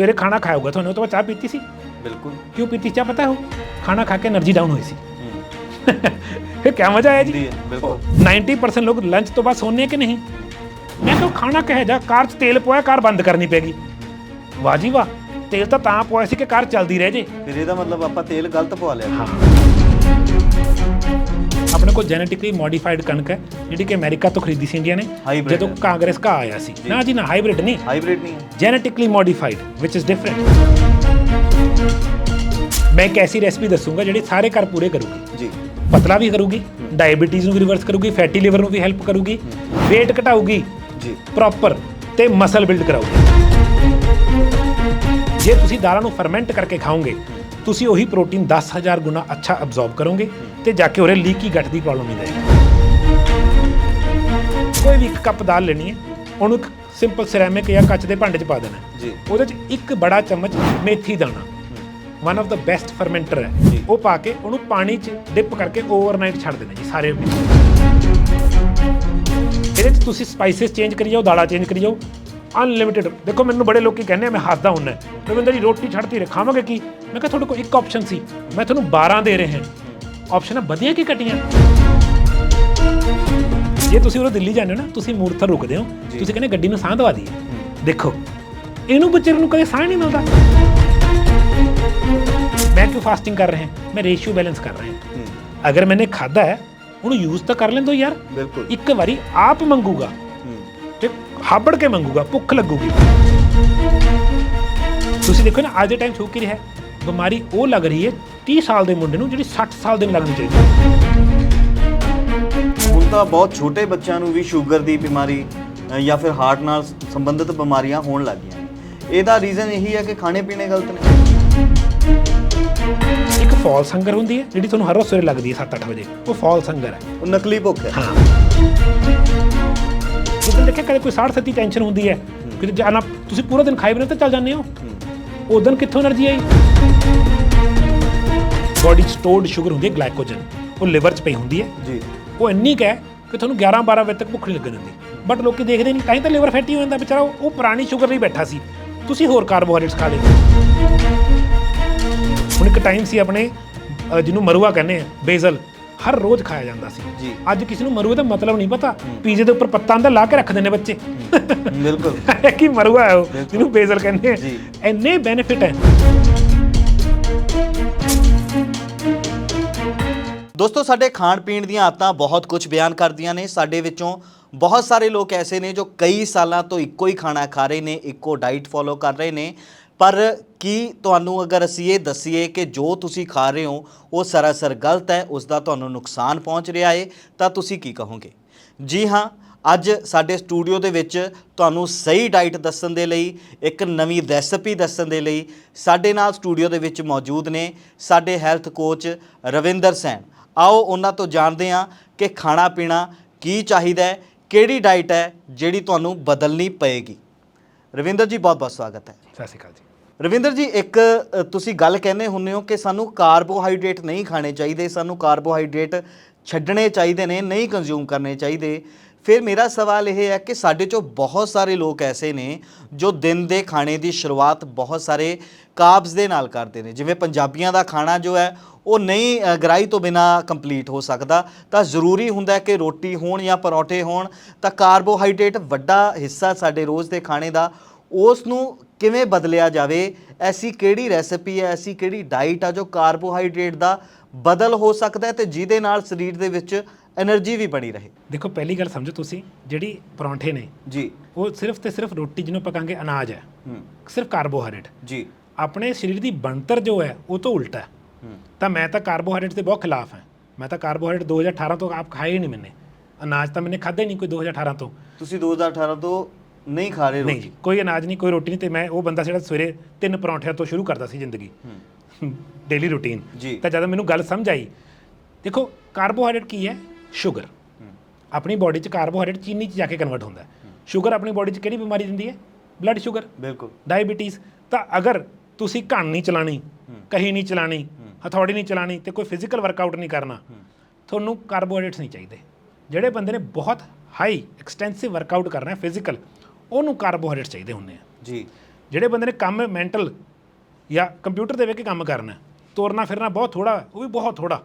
ਸਵੇਰੇ ਖਾਣਾ ਖਾਇਆ ਹੋਊਗਾ ਤੁਹਾਨੂੰ ਉਹ ਤੋਂ ਚਾਹ ਪੀਤੀ ਸੀ? ਬਿਲਕੁਲ। ਕਿਉਂ ਪੀਤੀ ਚਾਹ ਪਤਾ ਹੋ ਖਾਣਾ ਖਾ ਕੇ એનર્ਜੀ ਡਾਊਨ ਹੋਈ ਸੀ। ਫਿਰ ਕਿਆ ਮਜ਼ਾ ਆਇਆ ਜੀ? ਬਿਲਕੁਲ। 90% ਲੋਕ ਲੰਚ ਤੋਂ ਬਾਅਦ ਸੌਂਦੇ ਕਿ ਨਹੀਂ? ਮੈਂ ਤਾਂ ਖਾਣਾ ਕਹੇ ਜਾ ਕਾਰ 'ਚ ਤੇਲ ਪੋਇਆ ਕਾਰ ਬੰਦ ਕਰਨੀ ਪੈਗੀ ਵਾਹ ਜੀ ਵਾਹ। ਤੇਲ ਤਾਂ ਤਾਂ ਪੋਇਆ ਸੀ ਕਿ ਕਾਰ ਚੱਲਦੀ ਰਹਿ ਜੇ। ਫਿਰ ਇਹਦਾ ਮਤਲਬ ਆਪਾਂ ਤੇਲ ਗਲਤ ਪਵਾ ਲਿਆ। ਆਪਣੇ ਕੋਲ ਜੈਨੇਟਿਕਲੀ ਮੋਡੀਫਾਈਡ ਕਣਕ ਹੈ ਜਿਹੜੀ ਕਿ ਅਮਰੀਕਾ ਤੋਂ ਖਰੀਦੀ ਸੀ ਇੰਡੀਆ ਨੇ Hybrid ਜਦੋਂ ਹੈ। ਕਾਂਗਰਸ ਕਾ ਆਇਆ ਸੀ। ਨਾ ਜੀ ਨਾ ਹਾਈਬ੍ਰਿਡ ਨਹੀਂ। ਹਾਈਬ੍ਰਿਡ ਨਹੀਂ genetically modified which is different ਮੈਂ ਇੱਕ ਐਸੀ ਰੈਸਪੀ ਦੱਸੂਗਾ ਜਿਹੜੀ ਸਾਰੇ ਘਰ ਪੂਰੇ ਕਰੂਗੀ। ਜੀ। ਪਤਲਾ ਵੀ ਕਰੂਗੀ ਡਾਇਬੀਟੀਜ਼ ਨੂੰ ਵੀ ਰਿਵਰਸ ਕਰੂਗੀ ਫੈਟੀ ਲਿਵਰ ਨੂੰ ਵੀ ਹੈਲਪ ਕਰੂਗੀ weight ਘਟਾਊਗੀ ਜੀ। ਪ੍ਰੋਪਰ ਤੇ ਮਸਲ ਬਿਲਡ ਕਰਾਊਗੀ। ਜੇ ਤੁਸੀਂ ਦਾਲਾਂ ਨੂੰ ਫਰਮੈਂਟ ਕਰਕੇ ਖਾਓਗੇ ਤੁਸੀਂ ਉਹੀ ਪ੍ਰੋਟੀਨ 10000 ਗੁਣਾ ਅੱਛਾ ਅਬਜ਼ੌਰਬ ਕਰੋਗੇ ਤੇ ਜਾ ਕੇ ਉਹਰੇ ਲੀਕੀ ਗੱਟ ਦੀ ਪ੍ਰੋਬਲਮ ਨਹੀਂ ਰਹੇਗੀ। ਕੋਈ ਵੀ ਇੱਕ ਕੱਪ ਦਾਲ ਲੈਣੀ ਹੈ ਉਹਨੂੰ ਇੱਕ ਸਿੰਪਲ ਸਿਰੈਮਿਕ ਜਾਂ ਕੱਚ ਦੇ ਭਾਂਡੇ 'ਚ ਪਾ ਦੇਣਾ। ਜੀ। ਉਹਦੇ 'ਚ ਇੱਕ ਬੜਾ ਚਮਚ ਮੇਥੀ ਦਾਣਾ। One of the best fermenter ਹੈ। ਉਹ ਪਾ ਕੇ ਉਹਨੂੰ ਪਾਣੀ 'ਚ ਡਿਪ ਕਰਕੇ ਓਵਰਨਾਈਟ ਛੱਡ ਦੇਣਾ ਜੀ ਸਾਰੇ ਵਿੱਚ ਇਹਦੇ 'ਚ ਤੁਸੀਂ ਸਪਾਈਸਸ ਚੇਂਜ ਕਰੀ ਜਾਓ ਦਾਲਾਂ ਚੇਂਜ ਕਰੀ ਜਾਓ। ਅਨਲਿਮਿਟਿਡ ਦੇਖੋ ਮੈਨੂੰ ਬੜੇ ਲੋਕੀ ਕਹਿੰਦੇ ਆ ਮੈਂ ਹੱਸਦਾ ਹੁੰਨਾ ਰਵਿੰਦਰ ਜੀ ਰੋਟੀ ਛੱਡਤੀ ਰੇ ਖਾਵਾਂਗੇ ਕੀ? ਮੈਂ ਕਿਹਾ ਤੁਹਾਡੇ ਕੋਲ ਇੱਕ ਆਪਸ਼ਨ ਸੀ। ਮੈਂ ਤੁਹਾਨੂੰ 12 ਦੇ ਰਹੇ ਆਪਸ਼ਨਾਂ ਵਧੀਆ ਕੀ ਕੱਟੀਆਂ? ਜੇ ਤੁਸੀਂ ਉਹ ਦਿੱਲੀ ਜਾਂਦੇ ਹੋ ਨਾ ਤੁਸੀਂ ਮੂਰਥਰ ਰੁਕਦੇ ਹੋ। ਤੁਸੀਂ ਕਹਿੰਦੇ ਗੱਡੀ ਨੂੰ ਸਾਹ ਦਵਾ ਦਈਏ। ਦੇਖੋ ਇਹਨੂੰ ਬੱਚੇ ਨੂੰ ਕਦੇ ਸਾਹ ਨਹੀਂ ਮਿਲਦਾ। ਮੈਂ ਕਿਉਂ ਫਾਸਟਿੰਗ ਕਰ ਰਿਹਾ ਮੈਂ ਰੇਸ਼ੀਓ ਬੈਲੈਂਸ ਕਰ ਰਿਹਾ ਅਗਰ ਮੈਨੇ ਖਾਦਾ ਹੈ ਉਹਨੂੰ ਯੂਜ਼ ਤਾਂ ਕਰ ਲੈਂਦੋ ਯਾਰ। ਬਿਲਕੁਲ। ਇੱਕ ਵਾਰੀ ਆਪ ਮੰਗੂਗਾ। ਤੇ ਹਾਬੜ ਕੇ ਮੰਗੂਗਾ ਭੁੱਖ ਲੱਗੂਗੀ ਤੁਸੀਂ ਦੇਖੋ ਨਾ ਅੱਜ ਦੇ ਟਾਈਮ 'ਚ ਹੋ ਕੀ ਰਿਹਾ ਹੈ? ਬਿਮਾਰੀ ਉਹ ਲੱਗ ਰਹੀ ਹੈ 30 ਸਾਲ ਦੇ ਮੁੰਡੇ ਨੂੰ ਜਿਹੜੀ 60 ਸਾਲ ਦੇ ਨੂੰ ਲੱਗਣੀ ਚਾਹੀਦੀ ਹੈ ਹੁਣ ਤਾਂ ਬਹੁਤ ਛੋਟੇ ਬੱਚਿਆਂ ਨੂੰ ਵੀ ਸ਼ੂਗਰ ਦੀ ਬਿਮਾਰੀ ਅ, ਜਾਂ ਫਿਰ ਹਾਰਟ ਨਾਲ ਸੰਬੰਧਿਤ ਬਿਮਾਰੀਆਂ ਹੋਣ ਲੱਗ ਗਈਆਂ। ਇਹਦਾ ਰੀਜ਼ਨ ਇਹੀ ਹੈ ਕਿ ਖਾਣੇ ਪੀਣੇ ਗਲਤ ਨੇ। ਇੱਕ ਫਾਲਸ ਹੰਗਰ ਹੁੰਦੀ ਹੈ ਜਿਹੜੀ ਤੁਹਾਨੂੰ ਹਰ ਰੋਜ਼ ਸਵੇਰੇ ਲੱਗਦੀ ਹੈ 7-8 ਵਜੇ। ਉਹ ਫਾਲਸ ਹੰਗਰ ਹੈ। ਉਹ ਨਕਲੀ ਭੁੱਖ ਹੈ। ਹਾਂ। ਤੁਸੀਂ ਦੇਖਿਆ ਕਦੇ ਕੋਈ 60 70 ਟੈਨਸ਼ਨ ਹੁੰਦੀ ਹੈ। ਕਿ ਜਾਨਾ ਤੁਸੀਂ ਪੂਰਾ ਦਿਨ ਖਾਈ ਬਣੇ ਤਾਂ ਚੱਲ ਜਾਂਦੇ ਹੋ। ਉਦੋਂ ਕਿੱਥੋਂ એનર્ਜੀ ਆਈ? ਬੋਡੀ ਸਟੋਰਡ ਸ਼ੂਗਰ ਹੁੰਦੀ ਹੈ ਗਲਾਈਕੋਜਨ ਉਹ ਲਿਵਰ 'ਚ ਪਈ ਹੁੰਦੀ ਹੈ। ਜੀ। ਉਹ ਇੰਨੀ ਕੈ ਕਿ ਤੁਹਾਨੂੰ 11 12 ਵਜੇ ਤੱਕ ਭੁੱਖ ਨਹੀਂ ਲੱਗਣ ਦਿੰਦੀ। ਬਟ ਲੋਕੀ ਦੇਖਦੇ ਨਹੀਂ ਤਾਂ ਹੀ ਤਾਂ ਲਿਵਰ ਫੈਟੀ ਹੋ ਜਾਂਦਾ। ਵਿਚਾਰਾ ਉਹ ਪੁਰਾਣੀ ਸ਼ੂਗਰ ਲਈ ਬੈਠਾ ਸੀ। ਤੁਸੀਂ ਹੋਰ ਕਾਰਬੋਹਾਈਡਰੇਟਸ ਖਾ ਲੈਂਦੇ ਹੁਣ ਇੱਕ ਟਾਈਮ ਸੀ ਆਪਣੇ ਜਿਹਨੂੰ ਮਰੂਆ ਕਹਿੰਦੇ ਆ ਬੇਜ਼ਲ ਹਰ ਰੋਜ਼ ਖਾਇਆ ਜਾਂਦਾ ਸੀ। ਜੀ। ਅੱਜ ਕਿਸੇ ਨੂੰ ਮਰੂਆ ਦਾ ਮਤਲਬ ਨਹੀਂ ਪਤਾ। ਪੀਜ਼ੇ ਦੇ ਉੱਪਰ ਪੱਤਾ ਅੰਦਰ ਲਾ ਕੇ ਰੱਖਦੇ ਨੇ ਬੱਚੇ। ਬਿਲਕੁਲ। ਕੀ ਮਰੂਆ ਹੈ ਉਹ ਜਿਹਨੂੰ ਬੇਜ਼ਲ ਕਹਿੰਦੇ ਆ। ਇੰਨੇ ਬੈਨੀਫਿਟ ਹੈ। ਦੋਸਤੋ ਸਾਡੇ ਖਾਣ ਪੀਣ ਦੀਆਂ ਆਦਤਾਂ ਬਹੁਤ ਕੁਝ ਬਿਆਨ ਕਰਦੀਆਂ ਨੇ। ਸਾਡੇ ਵਿੱਚੋਂ ਬਹੁਤ ਸਾਰੇ ਲੋਕ ਐਸੇ ਨੇ ਜੋ ਕਈ ਸਾਲਾਂ ਤੋਂ ਇੱਕੋ ਹੀ ਖਾਣਾ ਖਾ ਰਹੇ ਨੇ ਇੱਕੋ ਡਾਈਟ ਫੋਲੋ ਕਰ ਰਹੇ ਨੇ। ਪਰ ਕੀ ਤੁਹਾਨੂੰ ਅਗਰ ਅਸੀਂ ਇਹ ਦਸੀਏ ਕਿ ਜੋ ਤੁਸੀਂ ਖਾ ਰਹੇ ਹੋ, ਉਹ ਸਰਾਸਰ ਗਲਤ ਹੈ ਉਸ ਦਾ ਤੁਹਾਨੂੰ ਨੁਕਸਾਨ ਪਹੁੰਚ ਰਿਹਾ ਹੈ ਤਾਂ ਤੁਸੀਂ ਕੀ ਕਹੋਗੇ? ਜੀ ਹਾਂ, ਅੱਜ ਸਾਡੇ ਸਟੂਡੀਓ ਦੇ ਵਿੱਚ ਤੁਹਾਨੂੰ ਸਹੀ ਡਾਈਟ ਦੱਸਣ ਦੇ ਲਈ, ਇੱਕ ਨਵੀਂ ਰੈਸਪੀ ਦੱਸਣ ਦੇ ਲਈ ਸਾਡੇ ਨਾਲ ਸਟੂਡੀਓ ਦੇ ਵਿੱਚ ਮੌਜੂਦ ਨੇ ਸਾਡੇ ਹੈਲਥ ਕੋਚ ਰਵਿੰਦਰ ਸੈਨ। ਆਓ ਉਹਨਾਂ ਤੋਂ ਜਾਣਦੇ ਹਾਂ ਕਿ ਖਾਣਾ ਪੀਣਾ ਕੀ ਚਾਹੀਦਾ ਹੈ, ਕਿਹੜੀ ਡਾਈਟ ਹੈ ਜਿਹੜੀ ਤੁਹਾਨੂੰ ਬਦਲਣੀ ਪਏਗੀ। ਰਵਿੰਦਰ ਜੀ ਬਹੁਤ ਬਹੁਤ ਸਵਾਗਤ ਹੈ। ਸਤਿ ਸ਼੍ਰੀ ਅਕਾਲ ਜੀ। ਰਵਿੰਦਰ ਜੀ ਇੱਕ ਤੁਸੀਂ ਗੱਲ ਕਹਿੰਦੇ ਹੁੰਦੇ ਹੋ ਕਿ ਸਾਨੂੰ ਕਾਰਬੋਹਾਈਡਰੇਟ ਨਹੀਂ ਖਾਣੇ ਚਾਹੀਦੇ ਸਾਨੂੰ ਕਾਰਬੋਹਾਈਡਰੇਟ ਛੱਡਣੇ ਚਾਹੀਦੇ ਨੇ ਨਹੀਂ ਕੰਜ਼ਿਊਮ ਕਰਨੇ ਚਾਹੀਦੇ। ਫਿਰ ਮੇਰਾ ਸਵਾਲ ਇਹ ਹੈ ਕਿ ਸਾਡੇ ਚੋਂ ਬਹੁਤ ਸਾਰੇ ਲੋਕ ਐਸੇ ਨੇ ਜੋ ਦਿਨ ਦੇ ਖਾਣੇ ਦੀ ਸ਼ੁਰੂਆਤ ਬਹੁਤ ਸਾਰੇ ਕਾਬਜ਼ ਦੇ ਨਾਲ ਕਰਦੇ ਨੇ। ਜਿਵੇਂ ਪੰਜਾਬੀਆਂ ਦਾ ਖਾਣਾ ਜੋ ਹੈ ਉਹ ਨਹੀਂ ਅ, ਗਰਾਈ ਤੋਂ ਬਿਨਾ ਕੰਪਲੀਟ ਹੋ ਸਕਦਾ। ਤਾਂ ਜ਼ਰੂਰੀ ਹੁੰਦਾ ਹੈ ਕਿ ਰੋਟੀ ਹੋਣ ਜਾਂ ਪਰੌਂਠੇ ਹੋਣ ਤਾਂ ਕਾਰਬੋਹਾਈਡਰੇਟ ਵੱਡਾ ਹਿੱਸਾ ਸਾਡੇ ਰੋਜ਼ ਦੇ ਖਾਣੇ ਦਾ ਉਸ ਨੂੰ ਕਿਵੇਂ ਬਦਲਿਆ ਜਾਵੇ ਐਸੀ ਕਿਹੜੀ ਰੈਸਪੀ ਹੈ ਐਸੀ ਕਿਹੜੀ ਡਾਈਟ ਆ ਜੋ ਕਾਰਬੋਹਾਈਡਰੇਟ ਦਾ ਬਦਲ ਹੋ ਸਕਦਾ ਹੈ ਤੇ ਜਿਹਦੇ ਨਾਲ ਸਰੀਰ ਦੇ ਵਿੱਚ એનર્ਜੀ ਵੀ ਬਣੀ ਰਹੇ। ਦੇਖੋ ਪਹਿਲੀ ਗੱਲ ਸਮਝੋ ਤੁਸੀਂ ਜਿਹੜੀ ਪਰੌਂਠੇ ਨੇ ਜੀ। ਉਹ ਸਿਰਫ ਤੇ ਸਿਰਫ ਰੋਟੀ ਜਿਹਨੂੰ ਆਪਾਂ ਕਹਾਂਗੇ ਅਨਾਜ ਹੈ। ਸਿਰਫ ਕਾਰਬੋਹਾਈਡਰੇਟ ਜੀ। ਆਪਣੇ ਸਰੀਰ ਦੀ ਬਣਤਰ ਜੋ ਹੈ ਉਹ ਤੋਂ ਉਲਟਾ ਹੈ। ਤਾਂ ਮੈਂ ਤਾਂ ਕਾਰਬੋਹਾਈਡਰੇਟ ਦੇ ਬਹੁਤ ਖਿਲਾਫ ਹਾਂ। ਮੈਂ ਤਾਂ ਕਾਰਬੋਹਾਈਡਰੇਟ 2018 ਤੋਂ ਆਪ ਖਾਏ ਹੀ ਨਹੀਂ ਮੈਨੇ। ਅਨਾਜ ਤਾਂ ਮੈਨੇ ਖਾਦੇ ਨਹੀਂ ਕੋਈ 2018 ਤੋਂ। ਤੁਸੀਂ 2018 ਤੋਂ ਨਹੀਂ ਖਾ ਰਹੇ ਨਹੀਂ ਰੋਟੀ। ਕੋਈ ਅਨਾਜ ਨਹੀਂ ਕੋਈ ਰੋਟੀ ਨਹੀਂ ਤੇ ਮੈਂ ਉਹ ਬੰਦਾ ਜਿਹੜਾ ਸਵੇਰੇ ਤਿੰਨ ਪਰੌਂਠਿਆਂ ਤੋਂ ਸ਼ੁਰੂ ਕਰਦਾ ਸੀ ਜ਼ਿੰਦਗੀ। ਡੇਲੀ ਰੂਟੀਨ ਜੀ। ਤਾਂ ਜਦੋਂ ਮੈਨੂੰ ਗੱਲ ਸਮਝ ਆਈ ਦੇਖੋ ਕਾਰਬੋਹਾਈਡਰੇਟ ਕੀ ਹੈ? ਸ਼ੂਗਰ ਆਪਣੀ ਬਾਡੀ 'ਚ ਕਾਰਬੋਹਾਈਡਰੇਟ ਚੀਨੀ 'ਚ ਜਾ ਕੇ ਕਨਵਰਟ ਹੁੰਦਾ ਹੈ। ਸ਼ੂਗਰ ਆਪਣੀ ਬਾਡੀ 'ਚ ਕਿਹੜੀ ਬਿਮਾਰੀ ਦਿੰਦੀ ਹੈ? ਬਲੱਡ ਸ਼ੂਗਰ ਬਿਲਕੁਲ। ਡਾਇਬੀਟੀਜ਼ ਤਾਂ ਅਗਰ ਤੁਸੀਂ ਘਣ ਨਹੀਂ ਚਲਾਣੀ ਕਹੀ ਨਹੀਂ ਚਲਾਣੀ ਹਥੌੜੀ ਨਹੀਂ ਚਲਾਣੀ ਤੇ ਕੋਈ ਫਿਜ਼ੀਕਲ ਵਰਕਆਊਟ ਨਹੀਂ ਕਰਨਾ ਤੁਹਾਨੂੰ ਕਾਰਬੋਹਾਈਡਰੇਟਸ ਨਹੀਂ ਚਾਹੀਦੇ। ਜਿਹੜੇ ਬੰਦੇ ਨੇ ਬਹੁਤ ਹਾਈ ਐਕਸਟੈਂਸਿਵ ਵਰਕਆਊਟ ਕਰਨਾ ਹੈ ਫਿਜ਼ੀਕਲ ਉਹਨੂੰ ਕਾਰਬੋਹਾਈਡਰੇਟਸ ਚਾਹੀਦੇ ਹੁੰਦੇ ਆ। ਜੀ। ਜਿਹੜੇ ਬੰਦੇ ਨੇ ਕੰਮ ਮੈਂਟਲ ਜਾਂ ਕੰਪਿਊਟਰ ਦੇ ਕੇ ਕੰਮ ਕਰਨਾ ਤੁਰਨਾ ਫਿਰਨਾ ਬਹੁਤ ਥੋੜਾ ਉਹ ਵੀ ਬਹੁਤ ਥੋੜਾ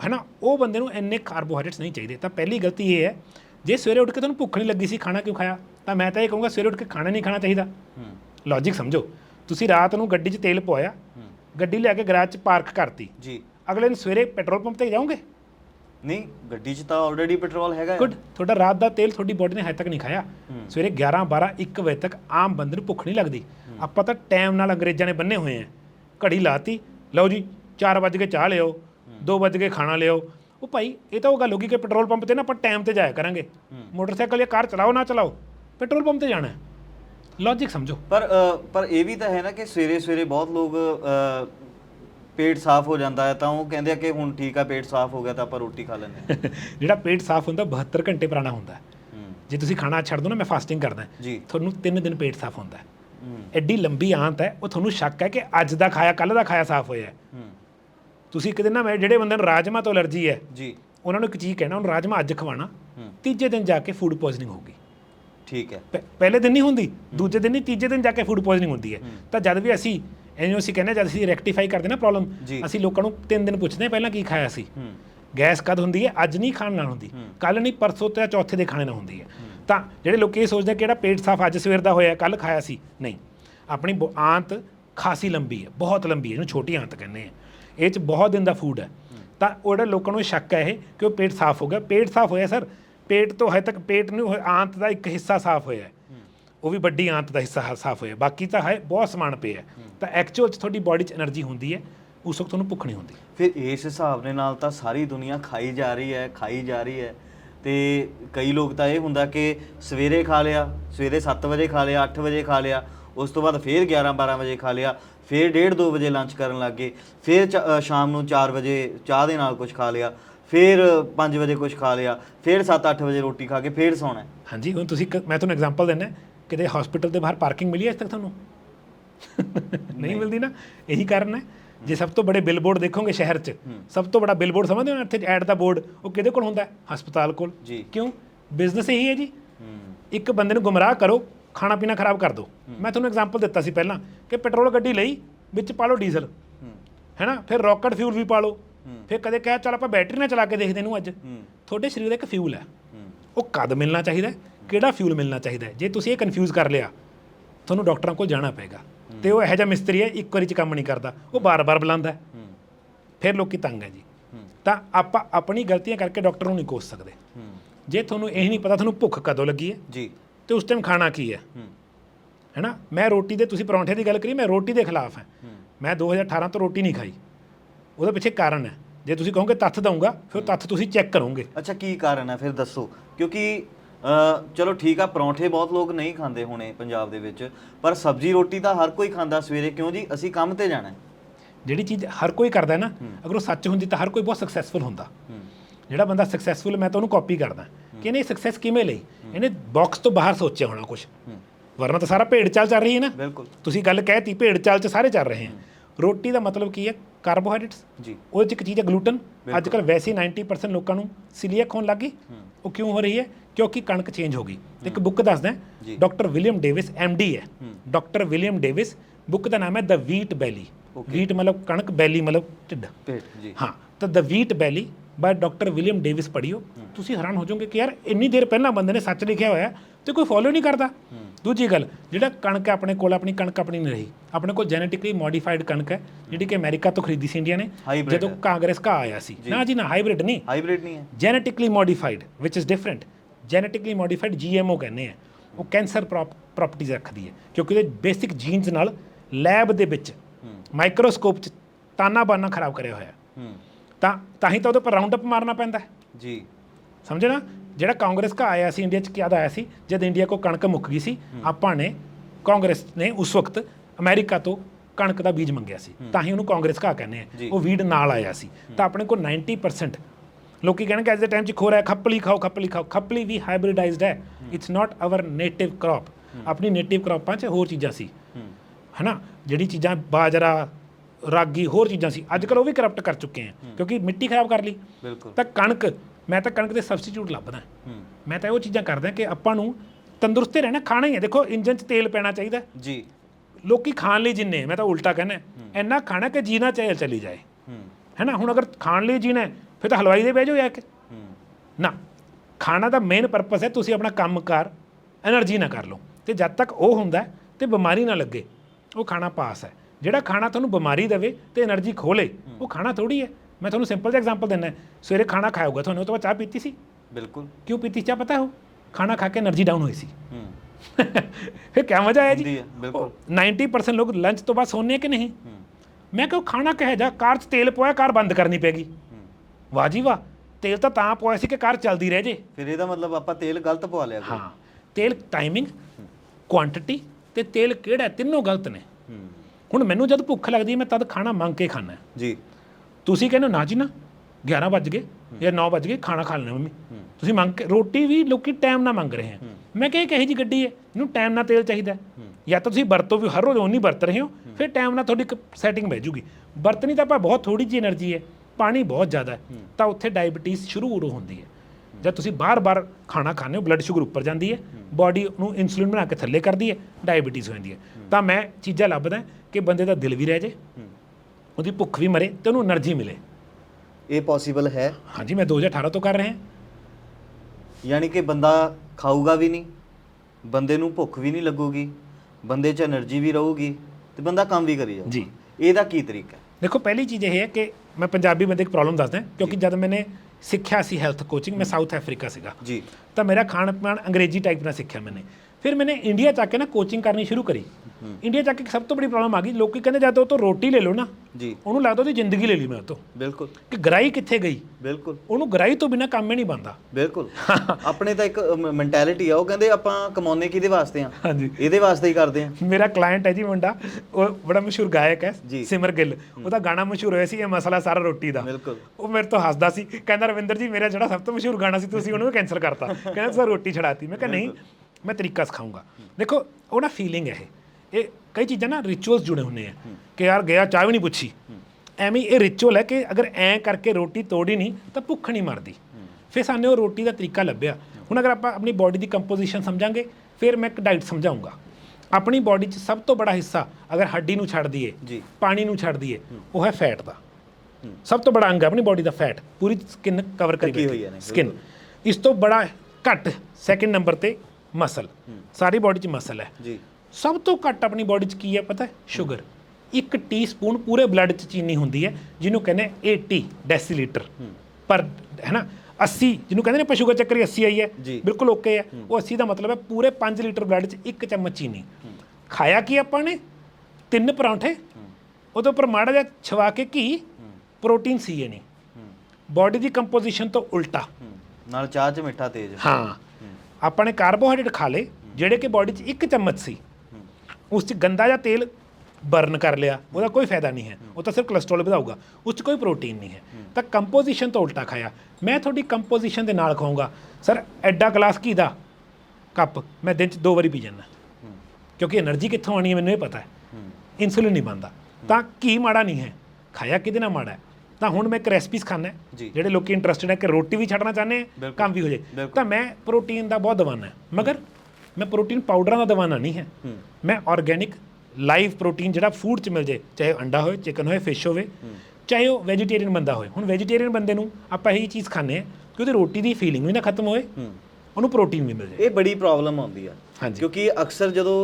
ਹੈ। ਨਾ ਉਹ ਬੰਦੇ ਨੂੰ ਇੰਨੇ ਕਾਰਬੋਹਾਈਡਰੇਟਸ ਨਹੀਂ ਚਾਹੀਦੇ। ਤਾਂ ਪਹਿਲੀ ਗਲਤੀ ਇਹ ਹੈ ਜੇ ਸਵੇਰੇ ਉੱਠ ਕੇ ਤੁਹਾਨੂੰ ਭੁੱਖ ਨਹੀਂ ਲੱਗੀ ਸੀ ਖਾਣਾ ਕਿਉਂ ਖਾਇਆ? ਤਾਂ ਮੈਂ ਤਾਂ ਇਹ ਕਹੂੰਗਾ ਸਵੇਰੇ ਉੱਠ ਕੇ ਖਾਣਾ ਨਹੀਂ ਖਾਣਾ ਚਾਹੀਦਾ। ਲੌਜੀਕ ਸਮਝੋ। ਤੁਸੀਂ ਰਾਤ ਨੂੰ ਗੱਡੀ 'ਚ ਤੇਲ ਪਵਾਇਆ ਗੱਡੀ ਲਿਆ ਕੇ ਗਰਾਜ 'ਚ ਪਾਰਕ ਕਰਤੀ। ਜੀ। ਅਗਲੇ ਦਿਨ ਸਵੇਰੇ ਪੈਟਰੋਲ ਪੰਪ ਤੇ ਜਾਓਗੇ? ਨਹੀਂ ਗੱਡੀ 'ਚ ਤਾਂ ਆਲਰੇਡੀ ਪੈਟਰੋਲ ਹੈਗਾ। ਗੁੱਡ ਤੁਹਾਡਾ ਰਾਤ ਦਾ ਤੇਲ ਤੁਹਾਡੀ ਬੋਡੀ ਨੇ ਹਜੇ ਤੱਕ ਨਹੀਂ ਖਾਇਆ। ਸਵੇਰੇ 11 12 1 ਵਜੇ ਤੱਕ ਆਮ ਬੰਦੇ ਨੂੰ ਭੁੱਖ ਨਹੀਂ ਲੱਗਦੀ। ਆਪਾਂ ਤਾਂ ਟਾਈਮ ਨਾਲ ਅੰਗਰੇਜ਼ਾਂ ਨੇ ਬੰਨੇ ਹੋਏ ਆ ਘੜੀ ਲਾਤੀ ਲਓ ਜੀ 4 ਵਜੇ ਕੇ ਚਾਹ ਲਿਓ 2 ਵਜੇ ਕੇ ਖਾਣਾ ਲਿਓ। ਉਹ ਭਾਈ ਇਹ ਤਾਂ ਉਹ ਗੱਲ ਹੋ ਗਈ ਕਿ ਪੈਟਰੋਲ ਪੰਪ ਤੇ ਨਾ ਆਪਾਂ ਟਾਈਮ ਤੇ ਜਾਇਆ ਕਰਾਂਗੇ। ਮੋਟਰਸਾਈਕਲ ਜਾਂ ਕਾਰ ਚਲਾਓ ਨਾ ਚਲਾਓ ਪੈਟਰੋਲ ਪੰਪ ਤੇ ਜਾਣਾ ਹੈ। ਲੌਜੀਕ ਸਮਝੋ। ਪਰ ਅ, ਪਰ ਇਹ ਵੀ ਤਾਂ ਹੈ ਨਾ ਕਿ ਸਵੇਰੇ ਸਵੇਰੇ ਬਹੁਤ ਲੋਕ ਅ, ਪੇਟ ਸਾਫ਼ ਹੋ ਜਾਂਦਾ ਹੈ ਤਾਂ ਉਹ ਕਹਿੰਦੇ ਆ ਕਿ ਹੁਣ ਠੀਕ ਆ ਪੇਟ ਸਾਫ਼ ਹੋ ਗਿਆ ਤਾਂ ਆਪਾਂ ਰੋਟੀ ਖਾ ਲੈਂਦੇ ਹਾਂ। ਜਿਹੜਾ ਪੇਟ ਸਾਫ਼ ਹੁੰਦਾ 72 ਘੰਟੇ ਪੁਰਾਣਾ ਹੁੰਦਾ ਹੈ। ਹੂੰ। ਜੇ ਤੁਸੀਂ ਖਾਣਾ ਛੱਡ ਦੋ ਨਾ ਮੈਂ ਫਾਸਟਿੰਗ ਕਰਦਾ ਜੀ। ਤੁਹਾਨੂੰ 3 ਦਿਨ ਪੇਟ ਸਾਫ਼ ਹੁੰਦਾ ਹੈ। ਹੂੰ। ਐਡੀ ਲੰਬੀ ਆਂਤ ਹੈ ਉਹ ਤੁਹਾਨੂੰ ਸ਼ੱਕ ਹੈ ਕਿ ਅੱਜ ਦਾ ਖਾਇਆ ਕੱਲ ਦਾ ਖਾਇਆ ਸਾਫ਼ ਹੋਇਆ ਹੈ। ਹੂੰ। ਤੁਸੀਂ ਇੱਕ ਦਿਨ ਨਾ ਮੈਂ ਜਿਹੜੇ ਬੰਦੇ ਨੂੰ ਰਾਜਮਾ ਤੋਂ ਅਲਰਜੀ ਹੈ ਜੀ। ਉਹਨਾਂ ਨੂੰ ਇੱਕ ਚੀਜ਼ ਕਹਿਣਾ ਉਹਨੂੰ ਰਾਜਮਾ ਅੱਜ ਖਵਾਣਾ ਹੂੰ। ਤੀਜੇ ਦਿਨ ਜਾ ਕੇ ਫੂਡ ਪੋਇਜ਼ਨਿੰਗ ਹੋਊਗੀ। ਠੀਕ ਹੈ। ਪਹਿਲੇ ਦਿਨ ਨਹੀਂ ਹੁੰਦੀ ਦੂਜੇ ਦਿਨ ਨਹੀਂ ਤੀਜੇ ਦਿਨ ਜਾ ਕੇ ਫੂਡ ਪੋਇਜ਼ਨਿੰਗ ਹੁੰਦੀ ਹੈ। ਤਾਂ ਜਦ ਵੀ ਅਸੀਂ ਐਨਓ ਅਸੀਂ ਕਹਿੰਦੇ ਜਦ ਅਸੀਂ ਰੈਕਟੀਫਾਈ ਕਰਦੇ ਨਾ ਪ੍ਰੋਬਲਮ। ਅਸੀਂ ਲੋਕਾਂ ਨੂੰ ਤਿੰਨ ਦਿਨ ਪੁੱਛਦੇ ਹਾਂ ਪਹਿਲਾਂ ਕੀ ਖਾਇਆ ਸੀ? ਗੈਸ ਕਦ ਹੁੰਦੀ ਹੈ? ਅੱਜ ਨਹੀਂ ਖਾਣ ਨਾਲ ਹੁੰਦੀ। ਕੱਲ ਨਹੀਂ ਪਰਸੋਂ ਤੇ ਚੌਥੇ ਦੇ ਖਾਣੇ ਨਾਲ ਹੁੰਦੀ ਹੈ। ਤਾਂ ਜਿਹੜੇ ਲੋਕ ਇਹ ਸੋਚਦੇ ਆ ਕਿ ਜਿਹੜਾ ਪੇਟ ਸਾਫ਼ ਅੱਜ ਸਵੇਰ ਦਾ ਹੋਇਆ ਕੱਲ ਖਾਇਆ ਸੀ? ਨਹੀਂ। ਆਪਣੀ ਆਂਤ ਖਾਸੀ ਲੰਬੀ ਹੈ ਬਹੁਤ ਲੰਬੀ ਹੈ ਇਹਨੂੰ ਛੋਟੀ ਆਂਤ ਕਹਿੰਦੇ ਆ। ਇਹ ਚ ਬਹੁਤ ਦਿਨ ਦਾ ਫੂਡ ਹੈ। ਤਾਂ ਉਹ ਜਿਹੜੇ ਲੋਕਾਂ ਨੂੰ ਸ਼ੱਕ ਹੈ ਇਹ ਕਿ ਉਹ ਪੇਟ ਸਾਫ਼ ਹੋ ਗਿਆ। ਪੇਟ ਸਾਫ਼ ਹੋਇਆ ਸਰ ਪੇਟ ਤੋਂ ਹਜੇ ਤੱਕ ਪੇਟ ਨੂੰ ਆਂਤ ਦਾ ਇੱਕ ਹਿੱਸਾ ਸਾਫ਼ ਹੋਇਆ ਉਹ ਵੀ ਵੱਡੀ ਆਂਤ ਦਾ ਹਿੱਸਾ ਸਾਫ਼ ਹੋਇਆ। ਬਾਕੀ ਤਾਂ ਹੈ ਬਹੁਤ ਸਮਾਨ ਪਿਆ ਹੈ। ਤਾਂ ਐਕਚੁਅਲ 'ਚ ਤੁਹਾਡੀ ਬਾਡੀ 'ਚ એનર્ਜੀ ਹੁੰਦੀ ਹੈ ਉਸ ਵਕਤ ਤੁਹਾਨੂੰ ਭੁੱਖ ਨਹੀਂ ਹੁੰਦੀ। ਫਿਰ ਇਸ ਹਿਸਾਬ ਦੇ ਨਾਲ ਤਾਂ ਸਾਰੀ ਦੁਨੀਆ ਖਾਈ ਜਾ ਰਹੀ ਹੈ ਖਾਈ ਜਾ ਰਹੀ ਹੈ। ਤੇ ਕਈ ਲੋਕ ਤਾਂ ਇਹ ਹੁੰਦਾ ਕਿ ਸਵੇਰੇ ਖਾ ਲਿਆ ਸਵੇਰੇ 7 ਵਜੇ ਖਾ ਲਿਆ 8 ਵਜੇ ਖਾ ਲਿਆ ਉਸ ਤੋਂ ਬਾਅਦ ਫੇਰ 11 12 ਵਜੇ ਖਾ ਲਿਆ ਫੇਰ 1.5 2 ਵਜੇ ਲੰਚ ਕਰਨ ਲੱਗ ਲੱਗੇ ਫੇਰ ਸ਼ਾਮ ਨੂੰ 4 ਵਜੇ ਚਾਹ ਦੇ ਨਾਲ ਕੁਝ ਖਾ ਲਿਆ ਫਿਰ 5 ਵਜੇ ਕੁਝ ਖਾ ਲਿਆ ਫਿਰ 7-8 ਵਜੇ ਰੋਟੀ ਖਾ ਕੇ ਫਿਰ ਸੌਣਾ ਹਾਂਜੀ ਹੁਣ ਤੁਸੀਂ ਮੈਂ ਤੁਹਾਨੂੰ ਐਗਜ਼ਾਮਪਲ ਦਿੰਦਾ ਕਿਤੇ ਹਸਪੀਟਲ ਦੇ ਬਾਹਰ ਪਾਰਕਿੰਗ ਮਿਲੀ ਹੈ ਇਸ ਤੱਕ ਤੁਹਾਨੂੰ? ਨਹੀਂ ਮਿਲਦੀ ਨਾ ਇਹੀ ਕਾਰਨ ਹੈ। ਜੇ ਸਭ ਤੋਂ ਬੜੇ ਬਿਲਬੋਰਡ ਦੇਖੋਗੇ ਸ਼ਹਿਰ 'ਚ ਸਭ ਤੋਂ ਬੜਾ ਬਿਲਬੋਰਡ ਸਮਝਦੇ ਹੋ ਨਾ ਇੱਥੇ ਐਡ ਦਾ ਬੋਰਡ ਉਹ ਕਿਹਦੇ ਕੋਲ ਹੁੰਦਾ ਹਸਪਤਾਲ ਕੋਲ। ਜੀ। ਕਿਉਂ? ਬਿਜ਼ਨਸ ਇਹੀ ਹੈ ਜੀ। ਇੱਕ ਬੰਦੇ ਨੂੰ ਗੁੰਮਰਾਹ ਕਰੋ ਖਾਣਾ ਪੀਣਾ ਖਰਾਬ ਕਰ ਦਿਓ ਮੈਂ ਤੁਹਾਨੂੰ ਐਗਜ਼ਾਮਪਲ ਦਿੱਤਾ ਸੀ ਪਹਿਲਾਂ ਕਿ ਪੈਟਰੋਲ ਗੱਡੀ ਲਈ ਵਿੱਚ ਪਾ ਲਓ ਡੀਜ਼ਲ ਹੈਨਾ? ਫਿਰ ਰਾਕਟ ਫਿਊਲ ਵੀ ਪਾ ਲਓ। ਫਿਰ ਕਦੇ ਕਹਿ ਚੱਲ ਆਪਾਂ ਬੈਟਰੀ ਨਾਲ ਚਲਾ ਕੇ ਦੇਖਦੇ ਨੂੰ ਅੱਜ। ਤੁਹਾਡੇ ਸਰੀਰ ਦਾ ਇੱਕ ਫਿਊਲ ਹੈ। ਉਹ ਕਦ ਮਿਲਣਾ ਚਾਹੀਦਾ ਕਿਹੜਾ ਫਿਊਲ ਮਿਲਣਾ ਚਾਹੀਦਾ। ਜੇ ਤੁਸੀਂ ਇਹ ਕਨਫਿਊਜ਼ ਕਰ ਲਿਆ ਤੁਹਾਨੂੰ ਡਾਕਟਰਾਂ ਕੋਲ ਜਾਣਾ ਪਏਗਾ। ਤੇ ਉਹ ਇਹੋ ਜਿਹਾ ਮਿਸਤਰੀ ਹੈ ਇੱਕ ਵਾਰੀ ਚ ਕੰਮ ਨਹੀਂ ਕਰਦਾ। ਉਹ ਬਾਰ-ਬਾਰ ਬੁਲਾਉਂਦਾ ਹੈ। ਫਿਰ ਲੋਕੀ ਤੰਗ ਹੈ ਜੀ। ਤਾਂ ਆਪਾਂ ਆਪਣੀ ਗਲਤੀਆਂ ਕਰਕੇ ਡਾਕਟਰ ਨੂੰ ਨਹੀਂ ਕੋਸ ਸਕਦੇ। ਜੇ ਤੁਹਾਨੂੰ ਇਹ ਨਹੀਂ ਪਤਾ ਤੁਹਾਨੂੰ ਭੁੱਖ ਕਦੋਂ ਲੱਗੀ ਹੈ? ਜੀ। ਤੇ ਉਸ ਟਾਈਮ ਖਾਣਾ ਕੀ ਹੈ? ਹੈਨਾ? ਮੈਂ ਰੋਟੀ ਦੇ ਤੁਸੀਂ ਪਰੌਂਠੇ ਦੀ ਗੱਲ ਕਰੀ ਮੈਂ ਰੋਟੀ ਦੇ ਖਿਲਾਫ ਹਾਂ। ਹੂੰ। ਮੈਂ 2018 ਤੋਂ ਰੋਟੀ ਨਹੀਂ ਖਾਈ। ਉਹਦੇ ਪਿੱਛੇ ਕਾਰਨ ਹੈ। ਜੇ ਤੁਸੀਂ ਕਹੋਗੇ ਤੱਥ ਦਊਂਗਾ ਫਿਰ ਉਹ ਤੱਥ ਤੁਸੀਂ ਚੈੱਕ ਕਰੋਗੇ। ਅੱਛਾ ਕੀ ਕਾਰਨ ਹੈ? ਫਿਰ ਦੱਸੋ। ਕਿਉਂਕਿ ਅ, ਚਲੋ ਠੀਕ ਆ ਪਰੌਂਠੇ ਬਹੁਤ ਲੋਕ ਨਹੀਂ ਖਾਂਦੇ ਹੋਣੇ ਪੰਜਾਬ ਦੇ ਵਿੱਚ ਪਰ ਸਬਜ਼ੀ ਰੋਟੀ ਤਾਂ ਹਰ ਕੋਈ ਖਾਂਦਾ ਸਵੇਰੇ ਕਿਉਂ ਜੀ? ਅਸੀਂ ਕੰਮ ਤੇ ਜਾਣਾ ਹੈ। ਜਿਹੜੀ ਚੀਜ਼ ਹਰ ਕੋਈ ਕਰਦਾ ਹੈ ਨਾ ਅਗਰ ਉਹ ਸੱਚ ਹੁੰਦੀ ਤਾਂ ਹਰ ਕੋਈ ਬਹੁਤ ਸਕਸੈਸਫੁਲ ਹੁੰਦਾ। ਹੂੰ। ਜਿਹੜਾ ਬੰਦਾ ਸਕਸੈਸਫੁਲ ਮੈਂ ਤਾਂ ਉਹਨੂੰ ਕਾਪੀ ਕਰਦਾ। ਕਿ ਇਹਨੇ ਸਕਸੈਸ ਕਿਵੇਂ ਲਈ? ਇਹਨੇ ਬਾਕਸ ਤੋਂ ਬਾਹਰ ਸੋਚਿਆ ਹੋਣਾ ਕੁਝ ਹੂੰ। ਵਰਨਾ ਤਾਂ ਸਾਰਾ ਭੇਡ ਚਾਲ ਚੱਲ ਰਹੀ ਹੈ ਨਾ। ਬਿਲਕੁਲ। ਤੁਸੀਂ ਗੱਲ ਕਹਿਤੀ ਭੇਡ ਚਾਲ ਚ ਸਾਰੇ ਚੱਲ ਰਹੇ ਹਨ ਰੋਟੀ ਦਾ ਮਤਲਬ ਕੀ ਹੈ? ਕਾਰਬੋਹਾਈਡਰੇਟਸ ਜੀ। ਉਹਦੇ ਚ ਇੱਕ ਚੀਜ਼ ਹੈ ਗਲੂਟਨ ਅੱਜ ਕੱਲ ਵੈਸੇ ਹੀ 90% ਲੋਕਾਂ ਨੂੰ ਸੀਲੀਅਕ ਹੋਣ ਲੱਗੀ ਉਹ ਕਿਉਂ ਹੋ ਰਹੀ ਹੈ? ਕਿਉਂਕਿ ਕਣਕ ਚੇਂਜ ਹੋ ਗਈ। ਤੇ ਇੱਕ ਬੁੱਕ ਦੱਸਦਾ। ਡਾਕਟਰ ਵਿਲੀਅਮ ਡੇਵਿਸ ਡੀ ਹੈ। ਡਾਕਟਰ ਵਿਲੀਅਮ ਡੇਵਿਸ ਬੁੱਕ ਦਾ ਨਾਮ ਹੈ ਦ ਵੀਟ ਬੈਲੀ ਵੀਟ ਮਤਲਬ ਕਣਕ ਬੈਲੀ ਮਤਲਬ ਢਿੱਡ। ਪੇਟ ਜੀ। ਹਾਂ ਤਾਂ the wheat belly by doctor William Davis ਪੜ੍ਹਿਓ। ਤੁਸੀਂ ਹੈਰਾਨ ਹੋ ਜਾਓਗੇ ਕਿ ਯਾਰ ਇੰਨੀ ਦੇਰ ਪਹਿਲਾਂ ਬੰਦੇ ਨੇ ਸੱਚ ਲਿਖਿਆ ਹੋਇਆ ਤੇ ਕੋਈ ਫੋਲੋ ਨਹੀਂ ਕਰਦਾ। ਦੂਜੀ ਗੱਲ ਜਿਹੜਾ ਕਣਕ ਆਪਣੇ ਕੋਲ ਆਪਣੀ ਕਣਕ ਆਪਣੀ ਨਹੀਂ ਰਹੀ। ਆਪਣੇ ਕੋਲ ਜੈਨੇਟਿਕਲੀ ਮੋਡੀਫਾਈਡ ਕਣਕ ਹੈ ਜਿਹੜੀ ਕਿ ਅਮਰੀਕਾ ਤੋਂ ਖਰੀਦੀ ਸੀ ਇੰਡੀਆ ਨੇ। ਜਦੋਂ। ਕਾਂਗਰਸ ਕਾ ਆਇਆ ਸੀ। ਨਾ ਜੀ ਨਾ ਹਾਈਬ੍ਰਿਡ ਨਹੀਂ। ਹਾਈਬ੍ਰਿਡ ਨਹੀਂ ਹੈ। Genetically modified which is different genetically modified GMO ਕਹਿੰਦੇ ਆ ਉਹ ਕੈਂਸਰ ਪ੍ਰੋਪਰਟੀਜ਼ ਰੱਖਦੀ ਹੈ ਕਿਉਂਕਿ ਉਹਦੇ ਬੇਸਿਕ ਜੀਨਸ ਨਾਲ ਲੈਬ ਦੇ ਵਿੱਚ ਮਾਈਕਰੋਸਕੋਪ 'ਚ ਤਾਨਾ ਬਾਨਾ ਖਰਾਬ ਕਰਿਆ ਹੋਇਆ। ਹੂੰ। ਤਾਂ ਤਾਂ ਹੀ ਤਾਂ ਉਹਦੇ ਪਰ ਰਾਉਂਡ ਅਪ ਮਾਰਨਾ ਪੈਂਦਾ ਜੀ। ਸਮਝੇ ਨਾ? ਜਿਹੜਾ ਕਾਂਗਰਸ ਕਾ ਆਇਆ ਸੀ ਇੰਡੀਆ 'ਚ ਕਿਆਦਾ ਆਇਆ ਸੀ? ਜਦ ਇੰਡੀਆ ਕੋ ਕਣਕ ਮੁੱਕ ਗਈ ਸੀ ਆਪਾਂ ਨੇ ਕਾਂਗਰਸ ਨੇ ਉਸ ਵਕਤ ਅਮਰੀਕਾ ਤੋਂ ਕਣਕ ਦਾ ਬੀਜ ਮੰਗਿਆ ਸੀ। ਤਾਂ ਹੀ ਉਹਨੂੰ ਕਾਂਗਰਸ ਕਾ ਕਹਿੰਦੇ। ਆ। ਉਹ ਵੀਡ ਨਾਲ ਆਇਆ ਸੀ। ਤਾਂ ਆਪਣੇ ਕੋਲ 90% ਲੋਕੀ ਕਹਿਣਗੇ ਅੱਜ ਦੇ ਟਾਈਮ 'ਚ ਖੋ ਰਿਹਾ ਖੱਪਲੀ ਖਾਓ ਖੱਪਲੀ ਖਾਓ। ਖੱਪਲੀ ਵੀ ਹਾਈਬ੍ਰਿਡਾਈਜ਼ਡ ਹੈ। It's not our native crop ਆਪਣੀ ਨੇਟਿਵ ਕ੍ਰੌਪਾਂ 'ਚ ਹੋਰ ਚੀਜ਼ਾਂ ਸੀ। ਹੂੰ। ਹਨਾ? ਜਿਹੜੀ ਚੀਜ਼ਾਂ ਬਾਜਰਾ ਰਾਗੀ ਹੋਰ ਚੀਜ਼ਾਂ ਸੀ। ਅੱਜ ਕੱਲ ਉਹ ਵੀ ਕਰਪਟ ਕਰ ਚੁੱਕੇ ਆ ਕਿਉਂਕਿ ਮਿੱਟੀ ਖਰਾਬ ਕਰ ਲਈ। ਬਿਲਕੁਲ। ਤਾਂ ਕਣਕ ਮੈਂ ਤਾਂ ਕਣਕ ਦੇ ਸਬਸਟੀਟਿਊਟ ਲੱਭਦਾ। ਹੂੰ। ਮੈਂ ਤਾਂ ਉਹ ਚੀਜ਼ਾਂ ਕਰਦਾ ਕਿ ਆਪਾਂ ਨੂੰ ਤੰਦਰੁਸਤੇ ਰਹਿਣਾ ਖਾਣਾ ਹੀ ਹੈ। ਦੇਖੋ ਇੰਜਨ 'ਚ ਤੇਲ ਪੈਣਾ ਚਾਹੀਦਾ। ਜੀ। ਲੋਕੀ ਖਾਣ ਲਈ ਜਿੰਨੇ ਮੈਂ ਤਾਂ ਉਲਟਾ ਕਹਿੰਦਾ। ਇੰਨਾ ਖਾਣਾ ਕਿ ਜੀਣਾ ਚਾਹੇ ਚਲੀ ਜਾਏ। ਹੂੰ। ਹੈ ਨਾ ਹੁਣ ਅਗਰ ਖਾਣ ਲਈ ਜੀਣਾ ਹੈ, ਫਿਰ ਤਾਂ ਹਲਵਾਈ ਦੇ ਬਹਿ ਜਾਓ ਆ ਕੇ। ਨਾ ਖਾਣਾ ਦਾ ਮੇਨ ਪਰਪਸ ਹੈ ਤੁਸੀਂ ਆਪਣਾ ਕੰਮ ਕੰਮਕਾਰ એનર્ਜੀ ਨਾ ਕਰ ਲਓ। ਤੇ ਜਦ ਤੱਕ ਉਹ ਹੁੰਦਾ ਤੇ ਬਿਮਾਰੀ ਨਾ ਲੱਗੇ ਉਹ ਖਾਣਾ ਪਾਸ ਹੈ। ਜਿਹੜਾ ਖਾਣਾ ਤੁਹਾਨੂੰ ਬਿਮਾਰੀ ਦੇਵੇ ਤੇ એનર્ਜੀ ਖੋਲੇ ਉਹ ਖਾਣਾ ਥੋੜੀ ਹੈ। ਮੈਂ ਤੁਹਾਨੂੰ ਸਿੰਪਲ ਜਿਹਾ ਐਗਜ਼ਾਮਪਲ ਦਿੰਦਾ ਸਵੇਰੇ ਖਾਣਾ ਖਾਓਗਾ ਤੁਹਾਨੂੰ ਉਹ ਤੋਂ ਬਾਅਦ ਚਾਹ ਪੀਤੀ ਸੀ? ਬਿਲਕੁਲ। ਕਿਉਂ ਪੀਤੀ? ਚਾਹ ਪਤਾ ਹੋ? ਖਾਣਾ ਖਾ ਕੇ એનર્ਜੀ ਡਾਊਨ ਹੋਈ ਸੀ। ਫਿਰ ਕਿਆ ਮਜ਼ਾ ਆਇਆ ਜੀ? ਬਿਲਕੁਲ। 90% ਲੋਕ ਲੰਚ ਤੋਂ ਬਾਅਦ ਸੌਂਦੇ ਕਿ ਨਹੀਂ? ਮੈਂ ਕਿਹਾ ਖਾਣਾ ਕਹੇ ਜਾ ਕਾਰ 'ਚ ਤੇਲ ਪੋਇਆ ਕਾਰ ਬੰਦ ਕਰਨੀ ਪੈਗੀ ਵਾਹ ਜੀ ਵਾਹ ਤੇਲ ਤਾਂ ਤਾਂ ਪੋਇਆ ਸੀ ਕਿ ਕਾਰ ਚੱਲਦੀ ਰਹਿ ਜੇ। ਫਿਰ ਇਹਦਾ ਮਤਲਬ ਆਪਾਂ ਤੇਲ ਗਲਤ ਪਵਾ ਲਿਆ ਹਾਂ ਤੇਲ ਟਾਈਮਿੰਗ ਕੁਆਂਟੀਟੀ ਤੇ ਤੇਲ ਕਿਹੜਾ ਤਿੰਨੋਂ ਗਲਤ ਨੇ। ਹੁਣ ਮੈਨੂੰ ਜਦ ਭੁੱਖ ਲੱਗਦੀ ਹੈ, ਮੈਂ ਤਦ ਖਾਣਾ ਮੰਗ ਕੇ ਖਾਣਾ ਜੀ। ਤੁਸੀਂ ਕਹਿੰਦੇ ਨਾ ਜੀ ਨਾ 11 ਵੱਜ ਗਏ ਜਾਂ 9 ਵਜ ਗਏ ਖਾਣਾ ਖਾ ਲੈਣਾ ਮੰਮੀ। ਤੁਸੀਂ ਮੰਗ ਕੇ ਰੋਟੀ ਵੀ ਲੋਕੀ ਟਾਈਮ ਨਾਲ ਮੰਗ ਰਹੇ ਹੈ। ਮੈਂ ਕਿਹਾ ਇਹ ਕਿਹੋ ਜੀ ਗੱਡੀ ਹੈ? ਇਹਨੂੰ ਟਾਈਮ ਨਾਲ ਤੇਲ ਚਾਹੀਦਾ ਹੈ। ਜਾਂ ਤਾਂ ਤੁਸੀਂ ਵਰਤੋ ਵੀ ਹਰ ਰੋਜ਼ ਉਨੀ ਵਰਤ ਰਹੇ ਹੋ ਫਿਰ ਟਾਈਮ ਨਾਲ ਤੁਹਾਡੀ ਸੈਟਿੰਗ ਬਹਿ ਜੂਗੀ। ਵਰਤਣੀ ਤਾਂ ਆਪਾਂ ਬਹੁਤ ਥੋੜੀ ਜੀ એનર્ਜੀ ਹੈ। ਪਾਣੀ ਬਹੁਤ ਜ਼ਿਆਦਾ ਤਾਂ ਉੱਥੇ ਡਾਇਬੀਟੀਜ਼ ਸ਼ੁਰੂ ਉਦੋਂ ਹੁੰਦੀ ਹੈ। ਜਦ ਤੁਸੀਂ ਬਾਰ-ਬਾਰ ਖਾਣਾ ਖਾਂਦੇ ਹੋ ਬਲੱਡ ਸ਼ੂਗਰ ਉੱਪਰ ਜਾਂਦੀ ਹੈ ਬਾਡੀ ਨੂੰ ਇਨਸੂਲਿਨ ਬਣਾ ਕੇ ਥੱਲੇ ਕਰਦੀ ਹੈ ਡਾਇਬੀਟੀਜ਼ ਹੋ ਜਾਂਦੀ ਹੈ। ਤਾਂ ਮੈਂ ਚੀਜ਼ਾਂ ਲੱਭਦਾ ਕਿ ਬੰਦੇ ਦਾ ਦਿਲ ਵੀ ਰਹਿ ਜੇ ਉਹਦੀ ਭੁੱਖ ਵੀ ਮਰੇ ਤੇ ਉਹਨੂੰ એનર્ਜੀ ਮਿਲੇ। ਇਹ ਪੋਸੀਬਲ ਹੈ? ਹਾਂਜੀ ਮੈਂ 2018 ਤੋਂ ਕਰ ਰਿਹਾ ਯਾਨੀ ਕਿ ਬੰਦਾ ਖਾਊਗਾ ਵੀ ਨਹੀਂ ਬੰਦੇ ਨੂੰ ਭੁੱਖ ਵੀ ਨਹੀਂ ਲੱਗੂਗੀ ਬੰਦੇ 'ਚ એનર્ਜੀ ਵੀ ਰਹੂਗੀ ਤੇ ਬੰਦਾ ਕੰਮ ਵੀ ਕਰੀ ਜਾਊਗਾ। ਜੀ। ਇਹਦਾ ਕੀ ਤਰੀਕਾ? ਦੇਖੋ ਪਹਿਲੀ ਚੀਜ਼ ਇਹ ਹੈ ਕਿ ਮੈਂ ਪੰਜਾਬੀ ਬੰਦੇ ਇੱਕ ਪ੍ਰੋਬਲਮ ਦੱਸਦਾ ਕਿਉਂਕਿ ਜਦ ਮੈਨੇ ਸਿੱਖਿਆ ਸੀ ਹੈਲਥ ਕੋਚਿੰਗ ਮੈਂ ਸਾਊਥ ਅਫਰੀਕਾ ਸੀਗਾ। ਜੀ। ਤਾਂ ਮੇਰਾ ਖਾਣ ਪਾਣ ਅੰਗਰੇਜ਼ੀ ਟਾਈਪ ਨਾਲ ਸਿੱਖਿਆ ਮੈਨੇ। ਫਿਰ ਕੇ ਨਾ ਕੋਚਿੰਗ ਕਰਨੀ ਸ਼ੁਰੂ ਕਰੀ। ਇੰਡੀਆ ਚ ਆ ਕੇ ਸਭ ਤੋਂ ਬੜੀ ਪ੍ਰੋਬਲਮ ਆ ਗਈ। ਲੋਕੀ ਕਹਿੰਦੇ ਜਦ ਉਹ ਤੋਂ ਰੋਟੀ ਲੈ ਲਓ ਨਾ। ਜੀ। ਉਹਨੂੰ ਲੱਗਦਾ ਉਹਦੀ ਜ਼ਿੰਦਗੀ ਲੈ ਲਈ ਮੈਂ ਉਹ ਤੋਂ ਬਿਲਕੁਲ। ਕਿ ਗਰਾਈ ਕਿੱਥੇ ਗਈ? ਬਿਲਕੁਲ। ਉਹਨੂੰ ਗਰਾਈ ਤੋਂ ਬਿਨਾ ਕੰਮ ਹੀ ਨਹੀਂ ਬਣਦਾ। ਬਿਲਕੁਲ। ਆਪਣੇ ਤਾਂ ਇੱਕ ਮੈਂਟੈਲਿਟੀ ਆ। ਉਹ ਕਹਿੰਦੇ ਆਪਾਂ ਕਮਾਉਨੇ ਕਿਹਦੇ ਵਾਸਤੇ ਆ? ਹਾਂਜੀ। ਇਹਦੇ ਵਾਸਤੇ ਹੀ ਕਰਦੇ ਆ। ਮੇਰਾ ਕਲਾਇੰਟ ਹੈ ਜੀ ਮੁੰਡਾ। ਉਹ ਬੜਾ ਮਸ਼ਹੂਰ ਗਾਇਕ ਹੈ ਜੀ। ਸਿਮਰ ਗਿੱਲ। ਉਹਦਾ ਗਾਣਾ ਮਸ਼ਹੂਰ ਹੋਇਆ ਸੀ ਇਹ ਮਸਲਾ ਸਾਰਾ ਰੋਟੀ ਦਾ। ਬਿਲਕੁਲ। ਉਹ ਮੇਰੇ ਤੋਂ ਹੱਸਦਾ ਸੀ। ਕਹਿੰਦਾ ਰਵਿੰਦਰ ਜੀ ਮੇਰਾ ਜਿਹੜਾ ਸਭ ਤੋਂ ਮਸ਼ਹੂਰ ਗਾਣਾ ਸੀ ਤੁਸੀਂ ਉਹਨੂੰ ਕੈਨਸਲ ਕਰਤਾ। ਕਹਿੰਦਾ ਸਰ ਰੋਟੀ ਛੜਾਤੀ ਮੈਂ ਕਿਹਾ ਨਹੀਂ ਮੈਂ ਤਰੀਕਾ ਸਿਖਾਉਂਗਾ। ਦੇਖੋ ਉਹ ਨਾ ਫੀਲਿੰਗ ਹੈ ਇਹ। ਇਹ ਕਈ ਚੀਜ਼ਾਂ ਨਾ ਰਿਚੁਅਲਸ ਜੁੜੇ ਹੁੰਦੇ ਆ ਕਿ ਯਾਰ ਗਿਆ ਚਾਹ ਵੀ ਨਹੀਂ ਪੁੱਛੀ। ਐਵੇਂ ਇਹ ਰਿਚੁਅਲ ਹੈ ਕਿ ਅਗਰ ਐ ਕਰਕੇ ਰੋਟੀ ਤੋੜੀ ਨਹੀਂ ਤਾਂ ਭੁੱਖ ਨਹੀਂ ਮਰਦੀ। ਫਿਰ ਸਾਨੂੰ ਉਹ ਰੋਟੀ ਦਾ ਤਰੀਕਾ ਲੱਭਿਆ। ਹੁਣ ਅਗਰ ਆਪਾਂ ਆਪਣੀ ਬਾਡੀ ਦੀ ਕੰਪੋਜੀਸ਼ਨ ਸਮਝਾਂਗੇ ਫਿਰ ਮੈਂ ਇੱਕ ਡਾਈਟ ਸਮਝਾਉਂਗਾ। ਆਪਣੀ ਬਾਡੀ 'ਚ ਸਭ ਤੋਂ ਬੜਾ ਹਿੱਸਾ ਅਗਰ ਹੱਡੀ ਨੂੰ ਛੱਡ ਦਈਏ ਜੀ। ਪਾਣੀ ਨੂੰ ਛੱਡ ਦਈਏ ਉਹ ਹੈ ਫੈਟ ਦਾ। ਸਭ ਤੋਂ ਬੜਾ ਅੰਗ ਹੈ ਆਪਣੀ ਬਾਡੀ ਦਾ ਫੈਟ ਪੂਰੀ ਸਕਿਨ ਕਵਰ ਕਰੀ ਹੋਈ ਹੈ ਸਕਿਨ ਇਸ ਤੋਂ ਬੜਾ ਘੱਟ ਸੈਕਿੰਡ ਨੰਬਰ ਤੇ ਮਸਲ। ਸਾਰੀ ਬਾਡੀ 'ਚ ਮਸਲ ਹੈ। ਜੀ। ਸਭ ਤੋਂ ਘੱਟ ਆਪਣੀ ਬਾਡੀ 'ਚ ਕੀ ਹੈ ਪਤਾ ਹੈ? ਸ਼ੂਗਰ ਇੱਕ ਟੀਸਪੂਨ ਪੂਰੇ ਬਲੱਡ 'ਚ ਚੀਨੀ ਹੁੰਦੀ ਹੈ ਜਿਹਨੂੰ ਕਹਿੰਦੇ 80 ਡੈਸੀਲੀਟਰ ਪਰ ਹੈ ਨਾ 80 ਜਿਹਨੂੰ ਕਹਿੰਦੇ ਨੇ ਆਪਾਂ ਸ਼ੂਗਰ ਚੱਕਰ ਹੀ 80 ਆਈ ਹੈ। ਬਿਲਕੁਲ ਓਕੇ ਹੈ। ਉਹ 80 ਦਾ ਮਤਲਬ ਹੈ ਪੂਰੇ 5 ਲੀਟਰ ਬਲੱਡ 'ਚ ਇੱਕ ਚਮਚ ਚੀਨੀ। ਖਾਇਆ ਕੀ ਆਪਾਂ ਨੇ? ਤਿੰਨ ਪਰੌਂਠੇ। ਉਹਦੇ ਉੱਪਰ ਮਾੜਾ ਜਿਹਾ ਛਵਾ ਕੇ ਘੀ ਪ੍ਰੋਟੀਨ ਸੀ ਇਹ ਨਹੀਂ। ਬਾਡੀ ਦੀ ਕੰਪੋਜੀਸ਼ਨ ਤੋਂ ਉਲਟਾ। ਨਾਲ ਚਾਹ 'ਚ ਮਿੱਠਾ ਤੇਜ਼। ਹਾਂ। ਆਪਾਂ ਨੇ ਕਾਰਬੋਹਾਈਡਰੇਟ ਖਾ ਲਏ ਜਿਹੜੇ ਕਿ ਬਾਡੀ 'ਚ ਇੱਕ ਚਮਚ ਸੀ। ਉਸ 'ਚ ਗੰਦਾ ਜਾਂ ਤੇਲ ਬਰਨ ਕਰ ਲਿਆ ਉਹਦਾ ਕੋਈ ਫਾਇਦਾ ਨਹੀਂ ਹੈ। ਉਹ ਤਾਂ ਸਿਰਫ ਕੋਲੇਸਟ੍ਰੋਲ ਵਧਾਊਗਾ ਉਸ 'ਚ ਕੋਈ ਪ੍ਰੋਟੀਨ ਨਹੀਂ ਹੈ। ਤਾਂ ਕੰਪੋਜੀਸ਼ਨ ਤੋਂ ਉਲਟਾ ਖਾਇਆ। ਮੈਂ ਤੁਹਾਡੀ ਕੰਪੋਜੀਸ਼ਨ ਦੇ ਨਾਲ ਖਾਊਂਗਾ। ਸਰ ਐਡਾ ਗਲਾਸ ਕੀ ਦਾ ਕੱਪ ਮੈਂ ਦਿਨ 'ਚ ਦੋ ਵਾਰੀ ਪੀ ਜਾਂਦਾ। ਕਿਉਂਕਿ એનર્ਜੀ ਕਿੱਥੋਂ ਆਣੀ ਹੈ ਮੈਨੂੰ ਇਹ ਪਤਾ ਹੈ। ਇਨਸੂਲਿਨ ਨਹੀਂ ਬਣਦਾ। ਤਾਂ ਕੀ ਮਾੜਾ ਨਹੀਂ ਹੈ। ਖਾਇਆ ਕਿਹਦੇ ਨਾਲ ਮਾੜਾ ਤਾਂ ਹੁਣ ਮੈਂ ਇੱਕ ਰੈਸਪੀ ਸਿਖਾਣਾ ਜੀ। ਜਿਹੜੇ ਲੋਕੀ ਇੰਟਰਸਟਿਡ ਹੈ ਕਿ ਰੋਟੀ ਵੀ ਛੱਡਣਾ ਚਾਹੁੰਦੇ। ਕੰਮ ਵੀ ਹੋ ਜਾਏ ਬਿਲਕੁਲ। ਤਾਂ ਮੈਂ ਪ੍ਰੋਟੀਨ ਦਾ ਬਹੁਤ ਦੀਵਾਨਾ। ਮਗਰ ਮੈਂ ਪ੍ਰੋਟੀਨ ਪਾਊਡਰਾਂ ਦਾ ਦੀਵਾਨਾ ਨਹੀਂ ਹੈ। ਮੈਂ ਆਰਗੇਨਿਕ ਲਾਈਵ ਪ੍ਰੋਟੀਨ ਜਿਹੜਾ ਫੂਡ 'ਚ ਮਿਲ ਜੇ ਚਾਹੇ ਅੰਡਾ ਹੋਵੇ ਚਿਕਨ ਹੋਵੇ ਫਿਸ਼ ਹੋਵੇ ਚਾਹੇ ਉਹ ਵੈਜੀਟੇਰੀਅਨ ਬੰਦਾ ਹੋਵੇ। ਹੁਣ ਵੈਜੀਟੇਰੀਅਨ ਬੰਦੇ ਨੂੰ ਆਪਾਂ ਇਹੀ ਚੀਜ਼ ਖਾਂਦੇ ਆ ਕਿ ਉਹਦੀ ਰੋਟੀ ਦੀ ਫੀਲਿੰਗ ਵੀ ਨਾ ਖਤਮ ਹੋਏ ਉਹਨੂੰ ਪ੍ਰੋਟੀਨ ਵੀ ਮਿਲ ਜਾਏ ਇਹ ਬੜੀ ਪ੍ਰੋਬਲਮ ਆਉਂਦੀ ਆ। ਹਾਂਜੀ। ਕਿਉਂਕਿ ਅਕਸਰ ਜਦੋਂ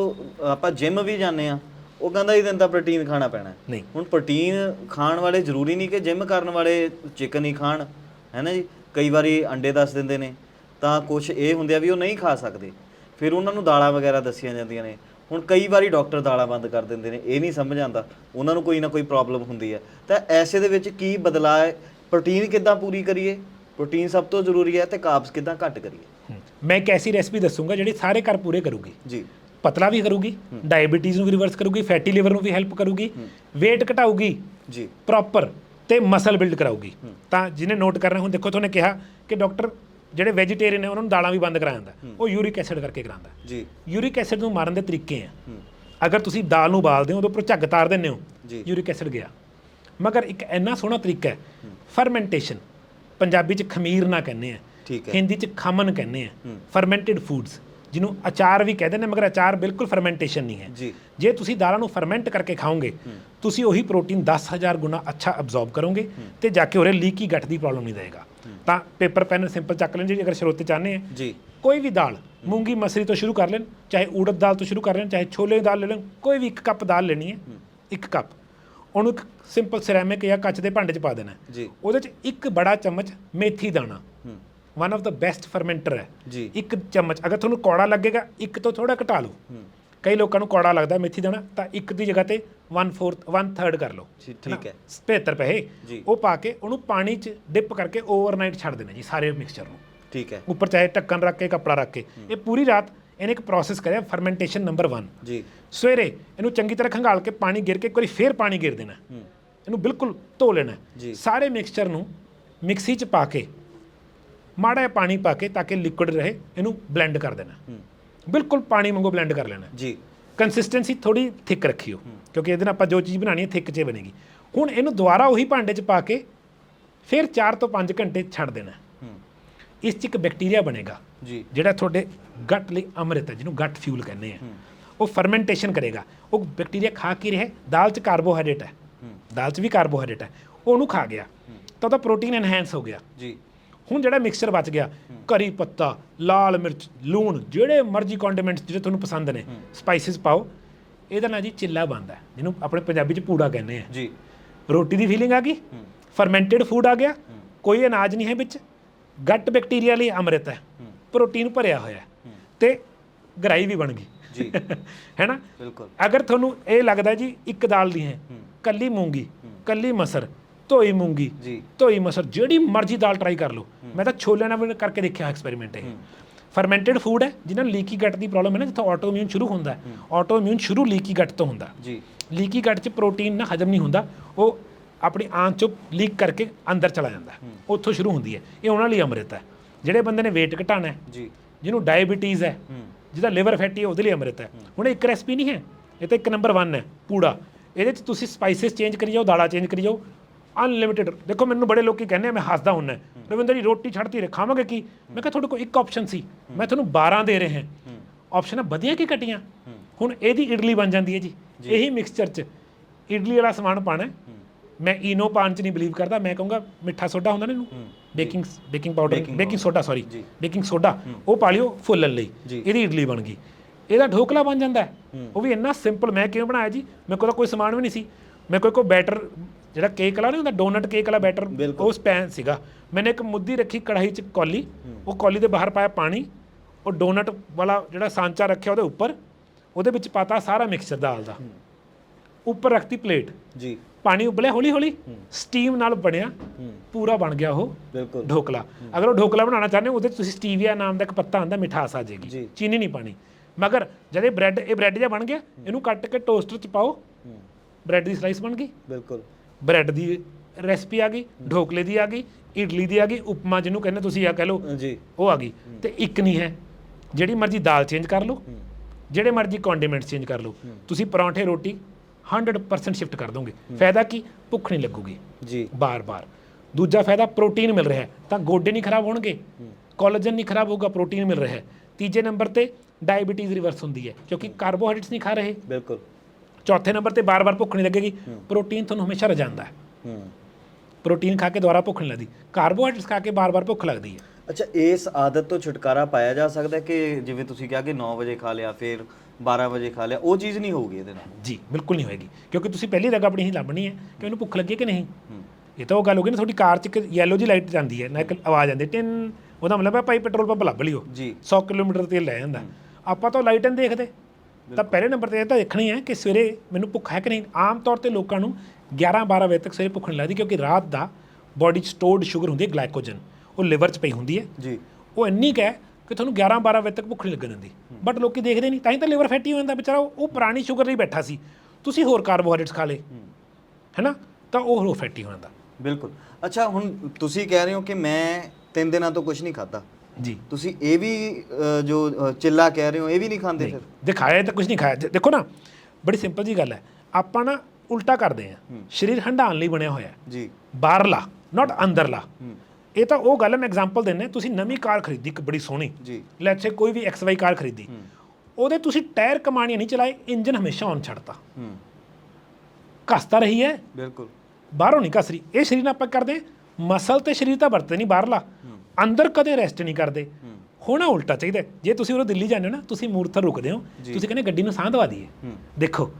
ਆਪਾਂ ਜਿਮ ਵੀ ਜਾਂਦੇ ਆ ਉਹ ਕਹਿੰਦਾ ਇਹ ਦਿਨ ਤਾਂ ਪ੍ਰੋਟੀਨ ਖਾਣਾ ਪੈਣਾ। ਨਹੀਂ। ਹੁਣ ਪ੍ਰੋਟੀਨ ਖਾਣ ਵਾਲੇ ਜ਼ਰੂਰੀ ਨਹੀਂ ਕਿ ਜਿਮ ਕਰਨ ਵਾਲੇ ਚਿਕਨ ਹੀ ਖਾਣ ਹੈ ਨਾ ਜੀ? ਕਈ ਵਾਰੀ ਅੰਡੇ ਦੱਸ ਦਿੰਦੇ ਨੇ ਤਾਂ ਕੁਝ ਇਹ ਹੁੰਦੇ ਆ ਵੀ ਉਹ ਨਹੀਂ ਖਾ ਸਕਦੇ। ਫਿਰ ਉਹਨਾਂ ਨੂੰ ਦਾਲਾਂ ਵਗੈਰਾ ਦੱਸੀਆਂ ਜਾਂਦੀਆਂ ਨੇ। ਹੁਣ ਕਈ ਵਾਰੀ ਡਾਕਟਰ ਦਾਲਾਂ ਬੰਦ ਕਰ ਦਿੰਦੇ ਨੇ ਇਹ ਨਹੀਂ ਸਮਝ ਆਉਂਦਾ। ਉਹਨਾਂ ਨੂੰ ਕੋਈ ਨਾ ਕੋਈ ਪ੍ਰੋਬਲਮ ਹੁੰਦੀ ਹੈ। ਤਾਂ ਐਸੇ ਦੇ ਵਿੱਚ ਕੀ ਬਦਲਾਅ ਹੈ? ਪ੍ਰੋਟੀਨ ਕਿੱਦਾਂ ਪੂਰੀ ਕਰੀਏ? ਪ੍ਰੋਟੀਨ ਸਭ ਤੋਂ ਜ਼ਰੂਰੀ ਹੈ ਤੇ ਕਾਰਬਸ ਕਿੱਦਾਂ ਘੱਟ ਕਰੀਏ? ਮੈਂ ਇੱਕ ਐਸੀ ਰੈਸਪੀ ਦੱਸੂਗਾ ਜਿਹੜੀ ਸਾਰੇ ਘਰ ਪੂਰੇ ਕਰੂਗੀ। ਜੀ। ਪਤਲਾ ਵੀ ਕਰੂਗੀ ਡਾਇਬੀਟੀਜ਼ ਨੂੰ ਵੀ ਰਿਵਰਸ ਕਰੂਗੀ ਫੈਟੀ ਲਿਵਰ ਨੂੰ ਵੀ ਹੈਲਪ ਕਰੂਗੀ weight ਘਟਾਊਗੀ ਜੀ। ਪ੍ਰੋਪਰ ਤੇ ਮਸਲ ਬਿਲਡ ਕਰਾਊਗੀ। ਤਾਂ ਜਿਹਨੇ ਨੋਟ ਕਰਨਾ ਹੁਣ ਦੇਖੋ ਤੁਹਾਨੂੰ ਕਿਹਾ ਕਿ ਡਾਕਟਰ ਜਿਹੜੇ ਵੈਜੀਟੇਰੀਅਨ ਨੇ ਉਹਨਾਂ ਨੂੰ ਦਾਲਾਂ ਵੀ ਬੰਦ ਕਰਾ ਜਾਂਦਾ ਉਹ ਯੂਰਿਕ ਐਸਿਡ ਕਰਕੇ ਕਰਾਉਂਦਾ। ਜੀ। ਯੂਰਿਕ ਐਸਿਡ ਨੂੰ ਮਾਰਨ ਦੇ ਤਰੀਕੇ ਆ। ਅਗਰ ਤੁਸੀਂ ਦਾਲ ਨੂੰ ਉਬਾਲਦੇ ਹੋ ਉਹਦੇ ਉੱਪਰ ਝੱਗ ਤਾਰ ਦਿੰਦੇ ਹੋ। ਯੂਰਿਕ ਐਸਿਡ ਗਿਆ। ਮਗਰ ਇੱਕ ਇੰਨਾ ਸੋਹਣਾ ਤਰੀਕਾ ਹੈ ਫਰਮੈਂਟੇਸ਼ਨ ਪੰਜਾਬੀ ਚ ਖਮੀਰ ਨਾ ਕਹਿੰਦੇ ਆ। ਠੀਕ ਹੈ। ਹਿੰਦੀ ਚ ਖਮਨ ਕਹਿੰਦੇ ਆ। ਫਰਮੈਂਟਡ ਫੂਡਸ ਜਿਹਨੂੰ ਅਚਾਰ ਵੀ ਕਹਿੰਦੇ ਨੇ ਮਗਰ ਅਚਾਰ ਬਿਲਕੁਲ ਫਰਮੈਂਟੇਸ਼ਨ ਨਹੀਂ ਹੈ। ਜੀ। ਜੇ ਤੁਸੀਂ ਦਾਲਾਂ ਨੂੰ ਫਰਮੈਂਟ ਕਰਕੇ ਖਾਓਗੇ ਤੁਸੀਂ ਉਹੀ ਪ੍ਰੋਟੀਨ 10000 ਗੁਣਾ ਅੱਛਾ ਅਬਜ਼ੌਰਬ ਕਰੋਗੇ ਤੇ ਜਾ ਕੇ ਉਹਰੇ ਲੀਕੀ ਗੱਟ ਦੀ ਪ੍ਰੋਬਲਮ ਨਹੀਂ ਦੇਗਾ ਤਾਂ ਪੇਪਰ ਪੈਨ ਸਿੰਪਲ ਚੱਕ ਲੈਣ ਜੀ ਅਗਰ ਸਰੋਤੇ ਚਾਹੁੰਦੇ ਆ। ਜੀ। ਕੋਈ ਵੀ ਦਾਲ ਮੂੰਗੀ ਮਸਰੀ ਤੋਂ ਸ਼ੁਰੂ ਕਰ ਲੈਣ ਚਾਹੇ ਉੜਦ ਦਾਲ ਤੋਂ ਸ਼ੁਰੂ ਕਰ ਲੈਣ ਚਾਹੇ ਛੋਲੇ ਦੀ ਦਾਲ ਲੈ ਲੈਣ ਕੋਈ ਵੀ ਇੱਕ ਕੱਪ ਦਾਲ ਲੈਣੀ ਹੈ ਇੱਕ ਕੱਪ। ਉਹਨੂੰ ਇੱਕ ਸਿੰਪਲ ਸਿਰੈਮਿਕ ਜਾਂ ਕੱਚ ਦੇ ਭਾਂਡੇ 'ਚ ਪਾ ਦੇਣਾ। ਜੀ। ਉਹਦੇ 'ਚ ਇੱਕ ਬੜਾ ਚਮਚ ਮੇਥੀ ਦਾਣਾ। One of the best fermenter ਹੈ। ਜੀ। ਇੱਕ ਚਮਚ ਅਗਰ ਤੁਹਾਨੂੰ ਕੌੜਾ ਲੱਗੇਗਾ ਇੱਕ ਤੋਂ ਥੋੜਾ ਘਟਾ ਲਓ। ਕਈ ਲੋਕਾਂ ਨੂੰ ਕੌੜਾ ਲੱਗਦਾ ਮੇਥੀ ਦਾਣਾ ਤਾਂ ਇੱਕ ਦੀ ਜਗ੍ਹਾ ਤੇ 1/4 1/3 ਕਰ ਲਓ। ਜੀ, ਠੀਕ ਹੈ। 75 ਪੈਸੇ। ਜੀ। ਉਹ ਪਾ ਕੇ ਉਹਨੂੰ ਪਾਣੀ 'ਚ ਡਿਪ ਕਰਕੇ ਓਵਰਨਾਈਟ ਛੱਡ ਦੇਣਾ ਜੀ ਸਾਰੇ ਮਿਕਸਚਰ ਨੂੰ। ਠੀਕ ਹੈ। ਉੱਪਰ ਚਾਹੇ ਢੱਕਣ ਰੱਖ ਕੇ ਕਪੜਾ ਰੱਖ ਕੇ। ਇਹ ਪੂਰੀ ਰਾਤ ਇਹਨੇ ਇੱਕ ਪ੍ਰੋਸੈਸ ਕਰਿਆ ਫਰਮੈਂਟੇਸ਼ਨ ਨੰਬਰ 1 ਜੀ। ਸਵੇਰੇ ਇਹਨੂੰ ਚੰਗੀ ਤਰ੍ਹਾਂ ਖੰਗਾਲ ਕੇ ਪਾਣੀ ਗਿਰ ਕੇ ਇੱਕ ਵਾਰੀ ਫੇਰ ਪਾਣੀ ਗਿਰ ਦੇਣਾ। ਇਹਨੂੰ ਬਿਲਕੁਲ ਧੋ ਲੈਣਾ। ਜੀ। ਸਾਰੇ ਮਿਕਸਚਰ ਨੂੰ ਮਿਕਸੀ 'ਚ ਪਾ ਕੇ ਮਾੜਾ ਪਾਣੀ ਪਾ ਕੇ ਤਾਂ ਕਿ ਲਿਕੁਇਡ ਰਹੇ ਇਹਨੂੰ ਬਲੈਂਡ ਕਰ ਦੇਣਾ। ਬਿਲਕੁਲ ਪਾਣੀ ਵਾਂਗੂ ਬਲੈਂਡ ਕਰ ਲੈਣਾ। ਜੀ। ਕੰਸਿਸਟੈਂਸੀ ਥੋੜੀ ਥਿਕ ਰੱਖਿਓ ਕਿਉਂਕਿ ਇਹਦੇ ਨਾਲ ਆਪਾਂ ਜੋ ਚੀਜ਼ ਬਣਾਣੀ ਹੈ ਥਿਕ 'ਚ ਬਣੇਗੀ। ਹੁਣ ਇਹਨੂੰ ਦੁਬਾਰਾ ਉਹੀ ਭਾਂਡੇ 'ਚ ਪਾ ਕੇ ਫਿਰ 4 ਤੋਂ 5 ਘੰਟੇ ਛੱਡ ਦੇਣਾ। ਇਸ 'ਚ ਇੱਕ ਬੈਕਟੀਰੀਆ ਬਣੇਗਾ ਜੀ। ਜਿਹੜਾ ਤੁਹਾਡੇ ਗੱਟ ਲਈ ਅੰਮ੍ਰਿਤ ਹੈ ਜਿਹਨੂੰ ਗੱਟ ਫਿਊਲ ਕਹਿੰਦੇ ਆ। ਉਹ ਫਰਮੈਂਟੇਸ਼ਨ ਕਰੇਗਾ। ਉਹ ਬੈਕਟੀਰੀਆ ਖਾ ਕੀ ਰਿਹਾ ਦਾਲ 'ਚ ਕਾਰਬੋਹਾਈਡਰੇਟ ਹੈ। ਦਾਲ 'ਚ ਵੀ ਕਾਰਬੋਹਾਈਡਰੇਟ ਹੈ। ਉਹ ਉਹਨੂੰ ਖਾ ਗਿਆ। ਤਾਂ ਉਹਦਾ ਪ੍ਰੋਟੀਨ ਐਨਹਾਂਸ ਹੋ ਗਿਆ। ਜੀ। ਹੁਣ ਜਿਹੜਾ ਮਿਕਸਚਰ ਬਚ ਗਿਆ ਕਰੀ ਪੱਤਾ ਲਾਲ ਮਿਰਚ ਲੂਣ ਜਿਹੜੇ ਮਰਜ਼ੀ ਕੰਡੀਮੈਂਟਸ ਜਿਹੜੇ ਤੁਹਾਨੂੰ ਪਸੰਦ ਨੇ ਸਪਾਈਸਿਸ ਪਾਓ। ਇਹਦਾ ਨਾਂ ਜੀ ਚਿੱਲਾ ਬਣਦਾ ਜਿਹਨੂੰ ਆਪਣੇ ਪੰਜਾਬੀ 'ਚ ਪੂੜਾ ਕਹਿੰਦੇ ਆ। ਜੀ। ਰੋਟੀ ਦੀ ਫੀਲਿੰਗ ਆ ਗਈ ਫਰਮੈਂਟਡ ਫੂਡ ਆ ਗਿਆ ਕੋਈ ਅਨਾਜ ਨਹੀਂ ਹੈ ਵਿੱਚ ਗੱਟ ਬੈਕਟੀਰੀਆ ਲਈ ਅੰਮ੍ਰਿਤ ਹੈ ਪ੍ਰੋਟੀਨ ਭਰਿਆ ਹੋਇਆ ਤੇ ਗਰਾਈ ਵੀ ਬਣ ਗਈ। ਜੀ। ਹੈ ਨਾ? ਬਿਲਕੁਲ। ਅਗਰ ਤੁਹਾਨੂੰ ਇਹ ਲੱਗਦਾ ਜੀ ਇੱਕ ਦਾਲ ਦੀ ਹੈ ਕੱਲੀ ਮੂੰਗੀ ਕੱਲੀ ਮਸਰ ਧੋਈ ਮੂੰਗੀ ਜੀ। ਧੋਈ ਮਸਰ ਜਿਹੜੀ ਮਰਜ਼ੀ ਦਾਲ ਟਰਾਈ ਕਰ ਲਓ। ਮੈਂ ਤਾਂ ਛੋਲਿਆਂ ਨਾਲ ਕਰਕੇ ਦੇਖਿਆ ਐਕਸਪੈਰੀਮੈਂਟ ਇਹ। ਫਰਮੈਂਟਡ ਫੂਡ ਹੈ ਜਿਨ੍ਹਾਂ ਨੂੰ ਲੀਕੀ ਗੱਟ ਦੀ ਪ੍ਰੋਬਲਮ ਹੈ ਨਾ ਜਿੱਥੋਂ ਆਟੋ ਇਮਿਊਨ ਸ਼ੁਰੂ ਹੁੰਦਾ ਹੈ। ਆਟੋ ਇਮਿਊਨ ਸ਼ੁਰੂ ਲੀਕੀ ਗੱਟ ਤੋਂ ਹੁੰਦਾ। ਜੀ। ਲੀਕੀ ਗੱਟ 'ਚ ਪ੍ਰੋਟੀਨ ਨਾ ਹਜਮ ਨਹੀਂ ਹੁੰਦਾ। ਉਹ ਆਪਣੀ ਆਂਤ 'ਚੋਂ ਲੀਕ ਕਰਕੇ ਅੰਦਰ ਚਲਾ ਜਾਂਦਾ। ਉੱਥੋਂ ਸ਼ੁਰੂ ਹੁੰਦੀ ਹੈ। ਇਹ ਉਹਨਾਂ ਲਈ ਅੰਮ੍ਰਿਤ ਹੈ। ਜਿਹੜੇ ਬੰਦੇ ਨੇ weight ਘਟਾਣਾ ਹੈ ਜੀ। ਜਿਹਨੂੰ ਡਾਇਬੀਟੀਜ਼ ਹੈ ਜਿਹਦਾ ਲਿਵਰ ਫੈਟੀ ਹੈ ਉਹਦੇ ਲਈ ਅੰਮ੍ਰਿਤ ਹੈ। ਹੁਣ ਇੱਕ ਰੈਸਪੀ ਨਹੀਂ ਹੈ। ਇਹ ਤਾਂ ਇੱਕ ਨੰਬਰ 1 ਹੈ ਪੂੜਾ। ਇਹਦੇ 'ਚ ਤੁਸੀਂ ਸਪਾਈਸਸ ਚੇਂਜ ਕਰੀ ਜਾਓ ਦਾਲਾਂ ਚੇਂਜ ਕਰੀ ਜਾਓ। ਅਨਲਿਮਿਟਿਡ ਦੇਖੋ ਮੈਨੂੰ ਬੜੇ ਲੋਕੀ ਕਹਿੰਦੇ ਆ ਮੈਂ ਹੱਸਦਾ ਹੁੰਨਾ ਰਵਿੰਦਰ ਜੀ ਰੋਟੀ ਛੱਡਤੀ ਰੇ ਖਾਵਾਂਗੇ ਕੀ? ਮੈਂ ਕਿਹਾ ਤੁਹਾਡੇ ਕੋਲ ਇੱਕ ਆਪਸ਼ਨ ਸੀ। ਮੈਂ ਤੁਹਾਨੂੰ 12 ਦੇ ਰਹੇ ਹਾਂ। ਆਪਸ਼ਨਾਂ ਵਧੀਆ ਕੀ ਕੱਟੀਆਂ ਹੁਣ ਇਹਦੀ ਇਡਲੀ ਬਣ ਜਾਂਦੀ ਹੈ ਜੀ। ਇਹੀ ਮਿਕਸਚਰ 'ਚ ਇਡਲੀ ਵਾਲਾ ਸਮਾਨ ਪਾਣਾ। ਮੈਂ ਇਨੋ ਪਾਣ 'ਚ ਨਹੀਂ ਬਲੀਵ ਕਰਦਾ। ਮੈਂ ਕਹੂੰਗਾ ਮਿੱਠਾ ਸੋਡਾ ਹੁੰਦਾ ਨਾ ਇਹਨੂੰ। Baking baking powder baking soda sorry. Baking soda ਉਹ ਪਾ ਲਿਓ ਫੁੱਲਣ ਲਈ। ਇਹਦੀ ਇਡਲੀ ਬਣ ਗਈ। ਇਹਦਾ ਢੋਕਲਾ ਬਣ ਜਾਂਦਾ। ਉਹ ਵੀ ਇੰਨਾ ਸਿੰਪਲ ਮੈਂ ਕਿਵੇਂ ਬਣਾਇਆ ਜੀ? ਮੇਰੇ ਕੋਲ ਕੋਈ ਸਮਾਨ ਵੀ ਨਹੀਂ ਸੀ। ਮੈਂ ਕੋਈ ਕੋਈ ਬੈਟਰ ਜਿਹੜਾ ਕੇਕ ਵਾਲਾ ਨਹੀਂ ਹੁੰਦਾ ਡੋਨਟ ਕੇਕ ਵਾਲਾ ਬੈਟਰ ਬਿਲਕੁਲ। ਉਸ ਪੈਨ ਸੀਗਾ। ਮੈਨੇ ਇੱਕ ਮੁੱਦੀ ਰੱਖੀ ਕੜਾਈ 'ਚ ਕੌਲੀ। ਉਹ ਕੌਲੀ ਦੇ ਬਾਹਰ ਪਾਇਆ ਪਾਣੀ। ਉਹ ਡੋਨਟ ਵਾਲਾ ਜਿਹੜਾ ਸਾਂਚਾ ਰੱਖਿਆ ਉਹਦੇ ਉੱਪਰ ਉਹਦੇ ਵਿੱਚ ਪਾਤਾ ਸਾਰਾ ਮਿਕਸਚਰ ਦਾਲ ਦਾ। ਉੱਪਰ ਰੱਖਤੀ ਪਲੇਟ ਜੀ। ਪਾਣੀ ਉਬਲਿਆ ਹੌਲੀ ਹੌਲੀ ਸਟੀਮ ਨਾਲ ਬਣਿਆ। ਪੂਰਾ ਬਣ ਗਿਆ ਉਹ। ਬਿਲਕੁਲ। ਢੋਕਲਾ। ਅਗਰ ਉਹ ਢੋਕਲਾ ਬਣਾਉਣਾ ਚਾਹੁੰਦੇ ਹੋ ਉਹਦੇ ਤੁਸੀਂ ਸਟੀਵੀਆ ਨਾਮ ਦਾ ਇੱਕ ਪੱਤਾ ਆਉਂਦਾ ਮਿਠਾਸ ਆ ਜੀ। ਜਾਏਗੀ ਚੀਨੀ ਨਹੀਂ ਪਾਣੀ। ਮਗਰ ਜਦ ਇਹ ਬ੍ਰੈਡ ਇਹ ਬ੍ਰੈਡ ਜਿਹਾ ਬਣ ਗਿਆ ਇਹਨੂੰ ਕੱਟ ਕੇ ਟੋਸਟਰ 'ਚ ਪਾਓ। ਬ੍ਰੈਡ ਦੀ ਸਲਾਈਸ ਬਣ ਗਈ। ਬਿਲਕੁਲ। ਬ੍ਰੈਡ ਦੀ ਰੈਸਪੀ ਆ ਗਈ ਢੋਕਲੇ ਦੀ ਆ ਗਈ ਇਡਲੀ ਦੀ ਆ ਗਈ ਉਪਮਾ ਜਿਹਨੂੰ ਕਹਿੰਦੇ ਤੁਸੀਂ ਆ ਕਹਿ ਲਓ ਜੀ। ਉਹ ਆ ਗਈ। ਤੇ ਇੱਕ ਨਹੀਂ ਹੈ। ਜਿਹੜੀ ਮਰਜ਼ੀ ਦਾਲ ਚੇਂਜ ਕਰ ਲਓ ਜਿਹੜੇ ਮਰਜ਼ੀ ਕੰਡੀਮੈਂਟਸ ਚੇਂਜ ਕਰ ਲਓ ਤੁਸੀਂ ਪਰੌਂਠੇ ਰੋਟੀ 100% ਸ਼ਿਫਟ ਕਰ ਦੋਗੇ। ਫਾਇਦਾ ਕੀ? ਭੁੱਖ ਨਹੀਂ ਲੱਗੂਗੀ। ਜੀ। ਬਾਰ-ਬਾਰ। ਦੂਜਾ ਫਾਇਦਾ ਪ੍ਰੋਟੀਨ ਮਿਲ ਰਿਹਾ ਹੈ। ਤਾਂ ਗੋਡੇ ਨਹੀਂ ਖਰਾਬ ਹੋਣਗੇ। ਕੋਲਾਜਨ ਨਹੀਂ ਖਰਾਬ ਹੋਊਗਾ ਪ੍ਰੋਟੀਨ ਮਿਲ ਰਿਹਾ ਹੈ। ਤੀਜੇ ਨੰਬਰ ਤੇ ਡਾਇਬੀਟੀਜ਼ ਰਿਵਰਸ ਹੁੰਦੀ ਹੈ ਕਿਉਂਕਿ ਕਾਰਬੋਹਾਈਡਰੇਟਸ ਨਹੀਂ ਖਾ ਰਹੇ। ਬਿਲਕੁਲ। ਚੌਥੇ ਨੰਬਰ ਤੇ ਬਾਰ-ਬਾਰ ਭੁੱਖ ਨਹੀਂ ਲੱਗੇਗੀ। ਪ੍ਰੋਟੀਨ ਤੁਹਾਨੂੰ ਹਮੇਸ਼ਾ ਰਜਾਂਦਾ ਹੈ। ਹੂੰ। ਪ੍ਰੋਟੀਨ ਖਾ ਕੇ ਦੁਬਾਰਾ ਭੁੱਖ ਨਹੀਂ ਲੱਗਦੀ। ਕਾਰਬੋਹਾਈਡਰੇਟਸ ਖਾ ਕੇ ਬਾਰ-ਬਾਰ ਭੁੱਖ ਲੱਗਦੀ ਹੈ। ਅੱਛਾ ਇਸ ਆਦਤ ਤੋਂ ਛੁਟਕਾਰਾ ਪਾਇਆ ਜਾ ਸਕਦਾ ਹੈ ਕਿ ਜਿਵੇਂ ਤੁਸੀਂ ਕਿਹਾ ਕਿ 9 ਵਜੇ ਖਾ ਲਿਆ ਫਿਰ 12 ਵਜੇ ਖਾ ਲਿਆ ਉਹ ਚੀਜ਼ ਨਹੀਂ ਹੋਊਗੀ ਇਹਦੇ ਨਾਲ? ਜੀ ਬਿਲਕੁਲ ਨਹੀਂ ਹੋਏਗੀ। ਕਿਉਂਕਿ ਤੁਸੀਂ ਪਹਿਲੀ ਜਗ੍ਹਾ ਆਪਣੀ ਹੀ ਲੱਭਣੀ ਹੈ ਕਿ ਉਹਨੂੰ ਭੁੱਖ ਲੱਗੀ ਕਿ ਨਹੀਂ? ਇਹ ਤਾਂ ਉਹ ਗੱਲ ਹੋ ਗਈ ਨਾ ਤੁਹਾਡੀ ਕਾਰ 'ਚ ਇੱਕ ਯੈਲੋ ਜੀ ਲਾਈਟ ਜਾਂਦੀ ਹੈ ਨਾ ਇੱਕ ਆਵਾਜ਼ ਆਉਂਦੀ ਟਿਨ। ਉਹਦਾ ਮਤਲਬ ਹੈ ਭਾਈ ਪੈਟਰੋਲ ਪੰਪ ਲੱਭ ਲਿਓ। ਜੀ। 100 ਕਿਲੋਮੀਟਰ ਤੇਲ ਲੈ ਜਾਂਦਾ। ਆਪਾਂ ਤਾਂ ਲਾਈਟ ਨਹੀਂ ਦੇਖਦੇ। ਤਾਂ ਪਹਿਲੇ ਨੰਬਰ ਤੇ ਇਹ ਤਾਂ ਦੇਖਣੀ ਹੈ ਕਿ ਸਵੇਰੇ ਮੈਨੂੰ ਭੁੱਖ ਹੈ ਕਿ ਨਹੀਂ। ਆਮ ਤੌਰ ਤੇ ਲੋਕਾਂ ਨੂੰ 11 12 ਵਜੇ ਤੱਕ ਸਵੇਰੇ ਭੁੱਖ ਨਹੀਂ ਲੱਗਦੀ ਕਿਉਂਕਿ ਰਾਤ ਦਾ ਬਾਡੀ 'ਚ ਸਟੋਰਡ ਸ਼ੂਗਰ ਹੁੰਦੀ ਹੈ ਗਲਾਈਕੋਜਨ ਉਹ ਲਿਵਰ 'ਚ ਪਈ ਹੁੰਦੀ ਹੈ। ਜੀ। ਉਹ ਇੰਨੀ ਕੁ ਹੈ ਕਿ ਤੁਹਾਨੂੰ 11 12 ਵਜੇ ਤੱਕ ਭੁੱਖ ਨਹੀਂ ਲੱਗਣ ਦਿੰਦੀ। ਬਟ ਲੋਕੀ ਦੇਖਦੇ ਨਹੀਂ ਤਾਂ ਹੀ ਤਾਂ ਲਿਵਰ ਫੈਟੀ ਹੋ ਜਾਂਦਾ ਵਿਚਾਰਾ। ਉਹ ਪੁਰਾਣੀ ਸ਼ੂਗਰ ਲਈ ਬੈਠਾ ਸੀ। ਤੁਸੀਂ ਹੋਰ ਕਾਰਬੋਹਾਈਡਰੇਟਸ ਖਾ ਲਏ। ਹੈਨਾ? ਤਾਂ ਉਹ ਲੋ ਫੈਟੀ ਹੋ ਜਾਂਦਾ। ਬਿਲਕੁਲ। ਅੱਛਾ ਹੁਣ ਤੁਸੀਂ ਕਹਿ ਰਹੇ ਹੋ ਕਿ ਮੈਂ ਤਿੰਨ ਦਿਨਾਂ ਤੋਂ ਕੁਝ ਨਹੀਂ ਖਾਦਾ ਜੀ। ਤੁਸੀਂ ਇਹ ਵੀ ਅ, ਜੋ ਅ, ਚਿੱਲਾ ਕਹਿ ਰਹੇ ਹੋ ਇਹ ਵੀ ਨਹੀਂ ਖਾਂਦੇ ਫਿਰ? ਦਿਖਾਇਆ ਤਾਂ ਕੁਝ ਨਹੀਂ ਖਾਇਆ। ਦੇ- ਦੇਖੋ ਨਾ ਬੜੀ ਸਿੰਪਲ ਜੀ ਗੱਲ ਹੈ। ਆਪਾਂ ਨਾ ਉਲਟਾ ਕਰਦੇ ਆ ਸਰੀਰ ਹੰਡਾਉਣ ਲਈ ਬਣਿਆ ਹੋਇਆ ਹੈ। ਜੀ। ਬਾਹਰਲਾ ਨਾਟ ਅੰਦਰਲਾ। ਇਹ ਤਾਂ ਉਹ ਗੱਲ ਹੈ ਮੈਂ ਐਗਜ਼ਾਮਪਲ ਦਿੰਦਾ। ਤੁਸੀਂ ਨਵੀਂ ਕਾਰ ਖਰੀਦੀ ਇੱਕ ਬੜੀ ਸੋਹਣੀ। ਜੀ। ਲੈਟਸ ਸੇ ਕੋਈ ਵੀ XY ਕਾਰ ਖਰੀਦੀ। ਉਹਦੇ ਤੁਸੀਂ ਟਾਇਰ ਕਮਾਣੀਆਂ ਨਹੀਂ ਚਲਾਏ ਇੰਜਨ ਹਮੇਸ਼ਾ ਔਨ ਛੱਡਤਾ। ਹੂੰ। ਘਸਤਾ ਰਹੀ ਹੈ। ਬਿਲਕੁਲ। ਬਾਹਰੋਂ ਨਹੀਂ ਘਸ ਰਹੀ। ਇਹ ਸਰੀਰ ਨਾਲ ਆਪਾਂ ਕਰਦੇ ਮਸਲ ਤੇ ਸਰੀਰ ਤਾਂ ਵਰਤੇ ਨਹੀਂ ਬਾਹਰਲਾ। ਅੰਦਰ ਕਦੇ ਰੈਸਟ ਨਹੀਂ ਕਰਦੇ। ਹੋਣਾ ਉਲਟਾ ਚਾਹੀਦਾ। ਜੇ ਤੁਸੀਂ ਉਹ ਦਿੱਲੀ ਜਾਂਦੇ ਹੋ ਨਾ ਤੁਸੀਂ ਮੂਰਥਰ ਰੁਕਦੇ ਹੋ ਤੁਸੀਂ ਕਹਿੰਦੇ ਗੱਡੀ ਨੂੰ ਸਾਹ ਦਵਾ ਦਈਏ। ਦੇਖੋ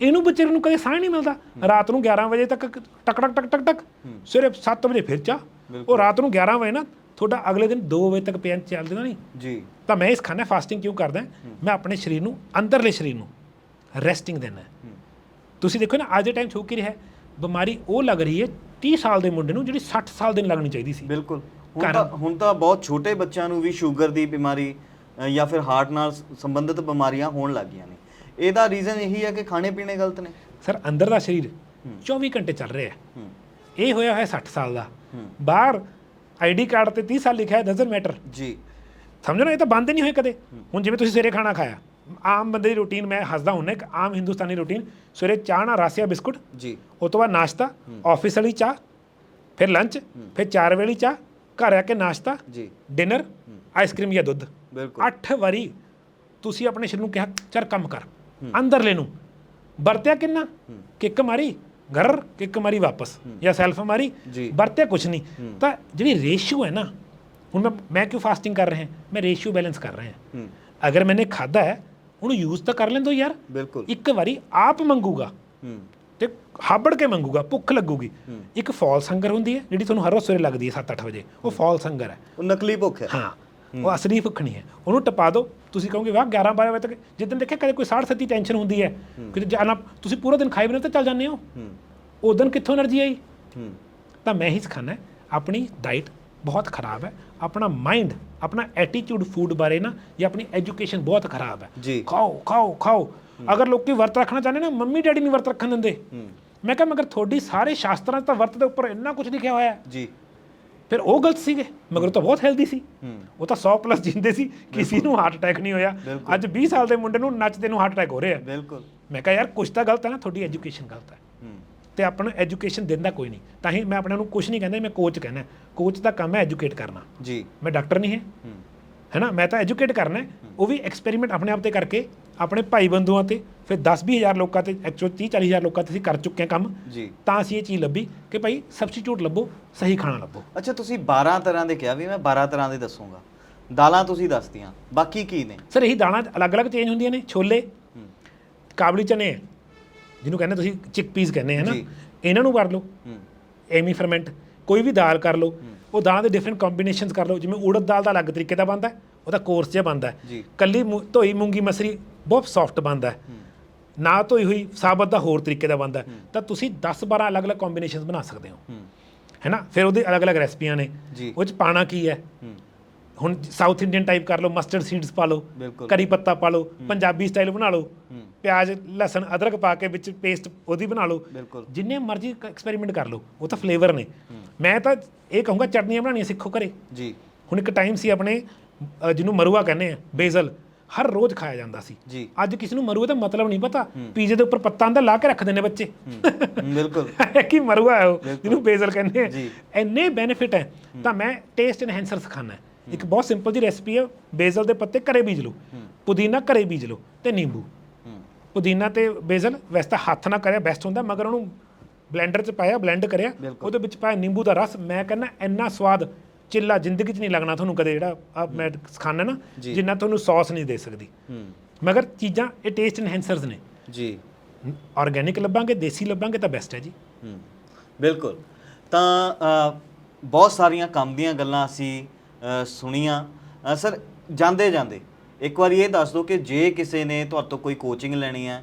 ਇਹਨੂੰ ਵਿਚਾਰੇ ਨੂੰ ਕਦੇ ਸਾਹ ਨਹੀਂ ਮਿਲਦਾ। ਰਾਤ ਨੂੰ 11 ਵਜੇ ਤੱਕ ਟਕ ਟਕ ਟਕ ਟਕ। ਟਕ ਸਵੇਰੇ 7 ਵਜੇ ਫਿਰ ਚਾ ਉਹ ਰਾਤ ਨੂੰ 11 ਵਜੇ ਨਾ ਤੁਹਾਡਾ ਅਗਲੇ ਦਿਨ 2 ਵਜੇ ਤੱਕ ਪਿਆ ਚੱਲਦਾ ਨਹੀਂ? ਜੀ। ਤਾਂ ਮੈਂ ਇਸ ਖਾਨਾ ਫਾਸਟਿੰਗ ਕਿਉਂ ਕਰਦਾ ਮੈਂ ਆਪਣੇ ਸਰੀਰ ਨੂੰ ਅੰਦਰਲੇ ਸਰੀਰ ਨੂੰ ਰੈਸਟਿੰਗ ਦੇਣਾ। ਤੁਸੀਂ ਦੇਖੋ ਨਾ ਅੱਜ ਦੇ ਟਾਈਮ ਛੋ ਕੀ ਰਿਹਾ ਬਿਮਾਰੀ ਉਹ ਲੱਗ ਰਹੀ ਹੈ 30 ਸਾਲ ਦੇ ਮੁੰਡੇ ਨੂੰ ਜਿਹੜੀ 60 ਸਾਲ ਦੇ ਨੂੰ ਲੱਗਣੀ ਚਾਹੀਦੀ ਸੀ। ਬਿਲਕੁਲ। ਹੁਣ ਤਾਂ ਹੁਣ ਤਾਂ ਬਹੁਤ ਛੋਟੇ ਬੱਚਿਆਂ ਨੂੰ ਵੀ ਸ਼ੂਗਰ ਦੀ ਬਿਮਾਰੀ ਅ, ਜਾਂ ਫਿਰ ਹਾਰਟ ਨਾਲ ਸ- ਸੰਬੰਧਿਤ ਬਿਮਾਰੀਆਂ ਹੋਣ ਲੱਗ ਗਈਆਂ ਨੇ। ਇਹਦਾ ਰੀਜ਼ਨ ਇਹੀ ਹੈ ਕਿ ਖਾਣੇ ਪੀਣੇ ਗਲਤ ਨੇ। ਸਰ ਅੰਦਰ ਦਾ ਸਰੀਰ 24 ਘੰਟੇ ਚੱਲ ਰਿਹਾ ਹੈ। ਹੂੰ। ਇਹ ਹੋਇਆ ਹੋਇਆ 60 ਸਾਲ ਦਾ। ਹੂੰ। ਬਾਹਰ ਆਈਡੀ ਕਾਰਡ ਤੇ 30 ਸਾਲ ਲਿਖਿਆ ਹੈ ਡਸਨਟ ਮੈਟਰ ਜੀ। ਸਮਝੋ ਨਾ ਇਹ ਤਾਂ ਬੰਦ ਹੀ ਨਹੀਂ ਹੋਏ ਕਦੇ। ਹੁਣ ਜਿਵੇਂ ਤੁਸੀਂ ਸਵੇਰੇ ਖਾਣਾ ਖਾਇਆ ਆਮ ਬੰਦੇ ਦੀ ਰੂਟੀਨ ਮੈਂ ਹੱਸਦਾ ਹੁੰਨਾ ਇੱਕ ਆਮ ਹਿੰਦੁਸਤਾਨੀ ਰੂਟੀਨ ਸਵੇਰੇ ਚਾਹ ਨਾਲ ਰਾਸਿਆ ਬਿਸਕੁਟ ਜੀ। ਉਸ ਤੋਂ ਬਾਅਦ ਨਾਸ਼ਤਾ ਆਫਿਸ ਵਾਲੀ ਚਾਹ ਫਿਰ ਲੰਚ ਫਿਰ 4 ਵੇਲੀ ਚਾਹ ਘਰ ਆ ਕੇ ਨਾਸ਼ਤਾ ਜੀ। ਡਿਨਰ ਆਈਸਕ੍ਰੀਮ ਜਾਂ ਦੁੱਧ। ਬਿਲਕੁਲ। ਅੱਠ ਵਾਰੀ ਤੁਸੀਂ ਆਪਣੇ ਸਰੀਰ ਨੂੰ ਕਿਹਾ ਚਰ ਕੰਮ ਕਰ। ਅੰਦਰਲੇ ਨੂੰ ਵਰਤਿਆ ਕਿੰਨਾ? ਕਿੱਕ ਮਾਰੀ ਘਰ ਕਿੱਕ ਮਾਰੀ ਵਾਪਸ। ਜਾਂ ਸੈਲਫ ਮਾਰੀ। ਵਰਤਿਆ ਕੁਛ ਨਹੀਂ। ਤਾਂ ਜਿਹੜੀ ਰੇਸ਼ੀਓ ਹੈ ਨਾ ਹੁਣ ਮੈਂ ਮੈਂ ਕਿਉਂ ਫਾਸਟਿੰਗ ਕਰ ਰਿਹਾ? ਮੈਂ ਰੇਸ਼ੀਓ ਬੈਲੈਂਸ ਕਰ ਰਿਹਾ। ਹੂੰ। ਅਗਰ ਮੈਨੇ ਖਾਦਾ ਹੈ ਉਹਨੂੰ ਯੂਜ਼ ਤਾਂ ਕਰ ਲੈਂਦੋ ਯਾਰ। ਬਿਲਕੁਲ। ਇੱਕ ਵਾਰੀ ਆਪ ਮੰਗੂਗਾ। ਹਾਬੜ ਕੇ ਮੰਗੂਗਾ ਭੁੱਖ ਲੱਗੂਗੀ। ਇੱਕ ਫਾਲਸ ਹੰਗਰ ਹੁੰਦੀ ਹੈ ਜਿਹੜੀ ਤੁਹਾਨੂੰ ਹਰ ਰੋਜ਼ ਸਵੇਰੇ ਲੱਗਦੀ ਹੈ 7-8 ਵਜੇ। ਉਹ ਫਾਲਸ ਹੰਗਰ ਹੈ। ਉਹ ਨਕਲੀ ਭੁੱਖ ਹੈ। ਹਾਂ ਉਹ ਅਸਲੀ ਭੁੱਖ ਨਹੀਂ ਹੈ। ਉਹਨੂੰ ਟਪਾ ਦਿਓ ਤੁਸੀਂ ਕਹੋਗੇ ਵਾਹ 11 12 ਵਜੇ ਤੱਕ। ਜਿੱਦਨ ਦੇਖਿਆ ਕਦੇ ਕੋਈ 60 ਸੱਤੀ ਟੈਨਸ਼ਨ ਹੁੰਦੀ ਹੈ। ਕਿ ਜਾਨਾ ਤੁਸੀਂ ਪੂਰਾ ਦਿਨ ਖਾਈ ਬਿਨਾਂ ਤਾਂ ਚੱਲ ਜਾਂਦੇ ਹੋ। ਉਹ ਦਿਨ ਕਿੱਥੋਂ એનર્ਜੀ ਆਈ? ਤਾਂ ਮੈਂ ਹੀ ਸਿਖਾਣਾ ਆਪਣੀ ਡਾਈਟ ਬਹੁਤ ਖਰਾਬ ਹੈ। ਆਪਣਾ ਮਾਈਂਡ ਆਪਣਾ ਐਟੀਟਿਊਡ ਫੂਡ ਬਾਰੇ ਨਾ ਜਾਂ ਆਪਣੀ ਐਜੂਕੇਸ਼ਨ ਬਹੁਤ ਖਰਾਬ ਹੈ। ਖਾਓ ਖਾਓ ਖਾਓ। ਅਗਰ ਲੋਕੀ ਵਰਤ ਰੱਖਣਾ ਚਾਹੁੰਦੇ ਨਾ ਮੰਮੀ ਡੈਡੀ ਨਹੀਂ ਵਰਤ ਰੱਖਣ ਦਿੰਦੇ। ਮੈਂ ਕਿਹਾ ਮਗਰ ਤੁਹਾਡੀ ਸਾਰੇ ਸ਼ਾਸਤਰਾਂ 'ਚ ਤਾਂ ਵਰਤ ਦੇ ਉੱਪਰ ਇੰਨਾ ਕੁਝ ਲਿਖਿਆ ਹੋਇਆ ਹੈ। ਜੀ। ਫਿਰ ਉਹ ਗਲਤ ਸੀਗੇ ਮਗਰ ਉਹ ਤਾਂ ਬਹੁਤ ਹੈਲਦੀ ਸੀ। ਉਹ ਤਾਂ 100 ਪਲੱਸ ਜਿੰਦੇ ਸੀ ਕਿਸੇ ਨੂੰ ਹਾਰਟ ਅਟੈਕ ਨਹੀਂ ਹੋਇਆ। ਅੱਜ 20 ਸਾਲ ਦੇ ਮੁੰਡੇ ਨੂੰ ਨੱਚਦੇ ਨੂੰ ਹਾਰਟ ਅਟੈਕ ਹੋ ਰਿਹਾ ਬਿਲਕੁਲ। ਮੈਂ ਕਿਹਾ ਯਾਰ ਕੁਝ ਤਾਂ ਗਲਤ ਹੈ ਨਾ ਤੁਹਾਡੀ ਐਜੂਕੇਸ਼ਨ ਗਲਤ ਹੈ। ਤੇ ਆਪਾਂ ਨੂੰ ਐਜੂਕੇਸ਼ਨ ਦਿੰਦਾ ਕੋਈ ਨਹੀਂ। ਤਾਂ ਹੀ ਮੈਂ ਆਪਣੇ ਨੂੰ ਕੁਝ ਨਹੀਂ ਕਹਿੰਦਾ ਮੈਂ ਕੋਚ ਕਹਿੰਦਾ। ਕੋਚ ਦਾ ਕੰਮ ਹੈ ਐਜੂਕੇਟ ਕਰਨਾ। ਜੀ। ਮੈਂ ਡਾਕਟਰ ਨਹੀਂ ਹੂੰ। ਹੈਨਾ ਮੈਂ ਤਾਂ ਐਜੂਕੇਟ ਕਰਨਾ ਉਹ ਵੀ ਐਕਸਪੈਰੀਮੈਂਟ ਆਪਣੇ ਆਪ ਤੇ ਕਰਕੇ ਆਪਣੇ ਭਾਈ ਬੰਧੂਆਂ ਤੇ ਫਿਰ 10 ਹਜ਼ਾਰ ਲੋਕਾਂ ਤੇ ਐਕਚੁਅਲ 30 40 ਹਜ਼ਾਰ ਲੋਕਾਂ ਤੇ ਅਸੀਂ ਕਰ ਚੁੱਕੇ ਹਾਂ ਕੰਮ। ਜੀ। ਤਾਂ ਅਸੀਂ ਇਹ ਚੀਜ਼ ਲੱਭੀ ਕਿ ਭਾਈ ਸਬਸਟੀਟਿਊਟ ਲੱਭੋ ਸਹੀ ਖਾਣਾ ਲੱਭੋ। ਅੱਛਾ ਤੁਸੀਂ 12 ਤਰ੍ਹਾਂ ਦੇ ਕਿਹਾ ਵੀ ਮੈਂ 12 ਤਰ੍ਹਾਂ ਦੇ ਦੱਸੂਗਾ। ਦਾਲਾਂ ਤੁਸੀਂ ਦੱਸਤੀਆਂ ਬਾਕੀ ਕੀ ਨੇ? ਸਰ ਇਹੀ ਦਾਣਾ ਅਲੱਗ-ਅਲੱਗ ਚੇਂਜ ਹੁੰਦੀਆਂ ਨੇ। ਛੋਲੇ ਕਾਬਲੀ ਚਨੇ ਜਿਹਨੂੰ ਕਹਿੰਦੇ ਤੁਸੀਂ ਚਿਕ ਪੀਸ ਕਹਿੰਦੇ ਹੈ ਨਾ? ਜੀ। ਇਹਨਾਂ ਨੂੰ ਕਰ ਲਓ। ਹੂੰ। ਐਮੀ ਫਰਮੈਂਟ ਕੋਈ ਵੀ ਦਾਲ ਕਰ ਲਓ। ਉਹ ਦਾਲਾਂ ਦੇ ਡਿਫਰੈਂਟ ਕੰਬੀਨੇਸ਼ਨਸ ਕਰ ਲਓ ਜਿਵੇਂ ਉੜਦ ਦਾਲ ਦਾ ਅਲੱਗ ਤਰੀਕੇ ਦਾ ਬਣਦਾ ਉਹਦਾ ਕੋਰਸ ਜਿਹਾ ਬਣਦਾ। ਕੱਲੀ ਧੋਈ ਮੂੰਗੀ ਮਸਰੀ ਬਹੁਤ ਸੌਫਟ ਬਣਦਾ। ਨਾ ਧੋਈ ਹੋਈ ਸਾਬਤ ਦਾ ਹੋਰ ਤਰੀਕੇ ਦਾ ਬਣਦਾ। ਤਾਂ ਤੁਸੀਂ 10 12 ਅਲੱਗ-ਅਲੱਗ ਕੰਬੀਨੇਸ਼ਨਸ ਬਣਾ ਸਕਦੇ ਹੋ। ਹੈਨਾ ਫਿਰ ਉਹਦੇ ਅਲੱਗ-ਅਲੱਗ ਰੈਸਪੀਆਂ ਨੇ। ਉਹ ਚ ਪਾਣਾ ਕੀ ਹੈ? ਹੁਣ ਸਾਊਥ ਇੰਡੀਅਨ ਟਾਈਪ ਕਰ ਲਓ ਮਸਟਰਡ ਸੀਡਸ ਪਾ ਲਓ। ਕਰੀ ਪੱਤਾ ਪਾ ਲਓ ਪੰਜਾਬੀ ਸਟਾਈਲ ਬਣਾ ਲਓ ਪਿਆਜ਼ ਲਸਣ ਅਦਰਕ ਪਾ ਕੇ ਵਿੱਚ ਪੇਸਟ ਉਹਦੀ ਬਣਾ ਲਓ। ਜਿੰਨੇ ਮਰਜ਼ੀ ਐਕਸਪੈਰੀਮੈਂਟ ਕਰ ਲਓ ਉਹ ਤਾਂ ਫਲੇਵਰ ਨੇ। ਮੈਂ ਤਾਂ ਇਹ ਕਹੂੰਗਾ ਚਟਨੀਆਂ ਬਣਾਉਣੀਆਂ ਸਿੱਖੋ ਘਰੇ। ਜੀ। ਹੁਣ ਇੱਕ ਟਾਈਮ ਸੀ ਆਪਣੇ ਅ, ਜਿਹਨੂੰ ਮਰੂਆ ਕਹਿੰਦੇ ਆ ਬੇਜ਼ਲ। ਹਰ ਰੋਜ਼ ਖਾਇਆ ਜਾਂਦਾ ਸੀ। ਜੀ। ਅੱਜ ਕਿਸੇ ਨੂੰ ਮਰੂਆ ਦਾ ਮਤਲਬ ਨਹੀਂ ਪਤਾ। ਪੀਜ਼ੇ ਦੇ ਉੱਪਰ ਪੱਤਾ ਅੰਦਰ ਲਾ ਕੇ ਰੱਖਦੇ ਨੇ ਬੱਚੇ। ਬਿਲਕੁਲ। ਕੀ ਮਰੂਆ ਹੈ ਉਹ ਜਿਹਨੂੰ ਬੇਜ਼ਲ ਕਹਿੰਦੇ ਆ। ਇੰਨੇ ਬੈਨੀਫਿਟ ਹੈ। ਤਾਂ ਮੈਂ ਟੇਸਟ ਐਨਹੈਂਸਰ ਸਿਖਾਣਾ ਇੱਕ ਬਹੁਤ ਸਿੰਪਲ ਜੀ ਰੈਸਪੀ ਹੈ ਬੇਜ਼ਲ ਦੇ ਪੱਤੇ ਘਰੇ ਬੀਜ ਲਓ। ਪੁਦੀਨਾ ਘਰੇ ਬੀਜ ਲਓ ਤੇ ਨਿੰਬੂ। ਪੁਦੀਨਾ ਤੇ ਬੇਜ਼ਲ ਵੈਸੇ ਤਾਂ ਹੱਥ ਨਾਲ ਕਰਿਆ ਬੈਸਟ ਹੁੰਦਾ ਮਗਰ ਉਹਨੂੰ ਬਲੈਂਡਰ 'ਚ ਪਾਇਆ ਬਲੈਂਡ ਕਰਿਆ। ਉਹਦੇ ਵਿੱਚ ਪਾਇਆ ਨਿੰਬੂ ਦਾ ਰਸ। ਮੈਂ ਕਹਿੰਦਾ ਇੰਨਾ ਸਵਾਦ ਚਿੱਲਾ ਜ਼ਿੰਦਗੀ 'ਚ ਨਹੀਂ ਲੱਗਣਾ ਤੁਹਾਨੂੰ ਕਦੇ ਜਿਹੜਾ ਆ ਮੈਂ ਸਿਖਾਣਾ ਨਾ। ਜਿੰਨਾ ਤੁਹਾਨੂੰ ਸੌਸ ਨਹੀਂ ਦੇ ਸਕਦੀ। ਮਗਰ ਚੀਜ਼ਾਂ ਇਹ ਟੇਸਟ ਐਨਹੈਂਸਰਸ ਨੇ। ਜੀ। ਆਰਗੇਨਿਕ ਲੱਭਾਂਗੇ ਦੇਸੀ ਲੱਭਾਂਗੇ ਤਾਂ ਬੈਸਟ ਹੈ ਜੀ। ਬਿਲਕੁਲ। ਤਾਂ ਬਹੁਤ ਸਾਰੀਆਂ ਕੰਮ ਦੀਆਂ ਗੱਲਾਂ ਅਸੀਂ ਸੁਣੀਆਂ। ਸਰ ਜਾਂਦੇ ਜਾਂਦੇ। ਇੱਕ ਵਾਰੀ ਇਹ ਦੱਸ ਦਿਓ ਕਿ ਜੇ ਕਿਸੇ ਨੇ ਤੁਹਾਡੇ ਤੋਂ ਕੋਈ ਕੋਚਿੰਗ ਲੈਣੀ ਹੈ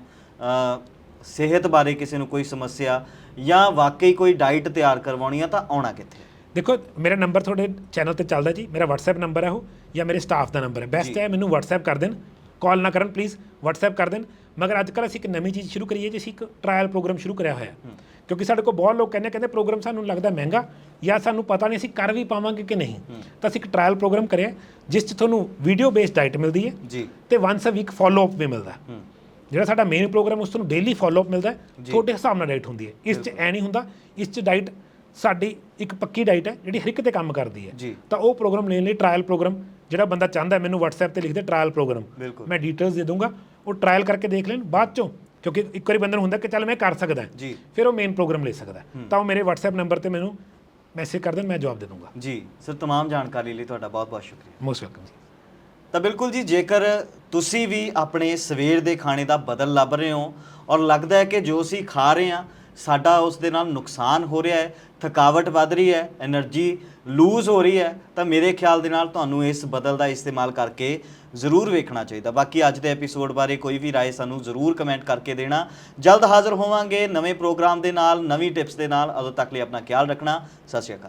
ਸਿਹਤ ਬਾਰੇ ਕਿਸੇ ਨੂੰ ਕੋਈ ਸਮੱਸਿਆ ਜਾਂ ਵਾਕਈ ਕੋਈ ਡਾਈਟ ਤਿਆਰ ਕਰਵਾਉਣੀ ਆ ਤਾਂ ਆਉਣਾ ਕਿੱਥੇ? ਦੇਖੋ ਮੇਰਾ ਨੰਬਰ ਤੁਹਾਡੇ ਚੈਨਲ ਤੇ ਚੱਲਦਾ ਜੀ। ਮੇਰਾ WhatsApp ਨੰਬਰ ਹੈ ਉਹ ਜਾਂ ਮੇਰੇ ਸਟਾਫ ਦਾ ਨੰਬਰ ਹੈ ਬੈਸਟ ਹੈ ਮੈਨੂੰ WhatsApp ਕਰ ਦੇਣ। ਕਾਲ ਨਾ ਕਰਨ ਪਲੀਜ਼ WhatsApp ਕਰ ਦੇਣ। ਮਗਰ ਅੱਜ ਕੱਲ੍ਹ ਅਸੀਂ ਇੱਕ ਨਵੀਂ ਚੀਜ਼ ਸ਼ੁਰੂ ਕਰੀਏ ਜੀ ਅਸੀਂ ਇੱਕ ਟ੍ਰਾਇਲ ਪ੍ਰੋਗਰਾਮ ਸ਼ੁਰੂ ਕਰਿਆ ਹੋਇਆ। ਕਿਉਂਕਿ ਸਾਡੇ ਕੋਲ ਬਹੁਤ ਲੋਕ ਕਹਿੰਦੇ ਕਹਿੰਦੇ ਪ੍ਰੋਗਰਾਮ ਸਾਨੂੰ ਲੱਗਦਾ ਮਹਿੰਗਾ ਜਾਂ ਸਾਨੂੰ ਪਤਾ ਨਹੀਂ ਅਸੀਂ ਕਰ ਵੀ ਪਾਵਾਂਗੇ ਕਿ ਨਹੀਂ। ਤਾਂ ਅਸੀਂ ਇੱਕ ਟ੍ਰਾਇਲ ਪ੍ਰੋਗਰਾਮ ਕਰਿਆ ਜਿਸ 'ਚ ਤੁਹਾਨੂੰ ਵੀਡੀਓ ਬੇਸਡ ਡਾਈਟ ਮਿਲਦੀ ਹੈ ਜੀ। ਤੇ once a week follow up ਵੀ ਮਿਲਦਾ। ਜਿਹੜਾ ਸਾਡਾ ਮੇਨ ਪ੍ਰੋਗਰਾਮ ਉਸ ਨੂੰ ਡੇਲੀ ਫਾਲੋ ਅਪ ਮਿਲਦਾ ਹੈ ਤੁਹਾਡੇ ਹਿਸਾਬ ਨਾਲ ਡਾਈਟ ਹੁੰਦੀ ਹੈ ਇਸ 'ਚ ਐ ਨਹੀਂ ਹੁੰਦਾ ਇਸ 'ਚ ਡਾਈਟ ਸਾਡੀ ਇੱਕ ਪੱਕੀ ਡਾਈਟ ਹੈ ਜਿਹੜੀ ਹਰ ਇੱਕ ਤੇ ਕੰਮ ਕਰਦੀ ਹੈ ਜੀ। ਤਾਂ ਉਹ ਪ੍ਰੋਗਰਾਮ ਲੈਣ ਲਈ ਟ੍ਰਾਇਲ ਪ੍ਰੋਗਰਾਮ ਜਿਹੜਾ ਬੰਦਾ ਚਾਹੁੰਦਾ ਹੈ, ਮੈਨੂੰ WhatsApp ਤੇ ਲਿਖ ਦੇ ਟ੍ਰਾਇਲ ਪ੍ਰੋਗਰਾਮ ਬਿਲਕੁਲ। ਮੈਂ ਡਿਟੇਲਸ ਦੇ ਦੂੰਗਾ ਉਹ ਟ੍ਰਾਇਲ ਕਰਕੇ ਦੇਖ ਲੈਣ ਬਾਅਦ ਚੋਂ ਕਿਉਂਕਿ ਇੱਕ ਵਾਰੀ ਬੰਦੇ ਨੂੰ ਹੁੰਦਾ ਕਿ ਚੱਲ ਮੈਂ ਕਰ ਸਕਦਾ ਜੀ। ਫਿਰ ਉਹ ਮੇਨ ਪ੍ਰੋਗਰਾਮ ਲੈ ਸਕਦਾ ਹੈ। ਤਾਂ ਉਹ ਮੇਰੇ WhatsApp ਨੰਬਰ ਤੇ ਮੈਨੂੰ ਮੈਸੇਜ ਕਰ ਦੇਣ ਮੈਂ ਜਵਾਬ ਦੇ ਦੂੰਗਾ ਜੀ ਸਰ तमाम ਜਾਣਕਾਰੀ ਲਈ ਤੁਹਾਡਾ ਬਹੁਤ ਬਹੁਤ ਸ਼ੁਕਰੀਆ ਮੋਸਟ ਵੈਲਕਮ ਜੀ ਤਾਂ ਬਿਲਕੁਲ ਜੀ, ਜੇਕਰ ਤੁਸੀਂ ਵੀ ਆਪਣੇ ਸਵੇਰ ਦੇ ਖਾਣੇ ਦਾ ਬਦਲ ਲੱਭ ਰਹੇ ਹੋ ਔਰ ਲੱਗਦਾ ਹੈ ਕਿ ਜੋ ਅਸੀਂ ਖਾ ਰਹੇ ਹਾਂ, ਸਾਡਾ ਉਸ ਦੇ ਨਾਲ ਨੁਕਸਾਨ ਹੋ ਰਿਹਾ ਹੈ, ਥਕਾਵਟ ਵੱਧ ਰਹੀ ਹੈ એનર્ਜੀ ਲੂਜ਼ ਹੋ ਰਹੀ ਹੈ, ਤਾਂ ਮੇਰੇ ਖਿਆਲ ਦੇ ਨਾਲ ਤੁਹਾਨੂੰ ਇਸ ਬਦਲ ਦਾ ਇਸਤੇਮਾਲ ਕਰਕੇ ਜ਼ਰੂਰ ਵੇਖਣਾ ਚਾਹੀਦਾ। ਬਾਕੀ ਅੱਜ ਦੇ ਐਪੀਸੋਡ ਬਾਰੇ ਕੋਈ ਵੀ رائے ਸਾਨੂੰ ਜ਼ਰੂਰ ਕਮੈਂਟ ਕਰਕੇ ਦੇਣਾ। ਜਲਦ ਹਾਜ਼ਰ ਹੋਵਾਂਗੇ ਨਵੇਂ ਪ੍ਰੋਗਰਾਮ ਦੇ ਨਾਲ, ਨਵੀਂ ਟਿਪਸ ਦੇ ਨਾਲ। ਉਦੋਂ ਤੱਕ ਲਈ ਆਪਣਾ ਖਿਆਲ ਰੱਖਣਾ। ਸਤਿ ਸ਼੍ਰੀ ਅਕਾਲ।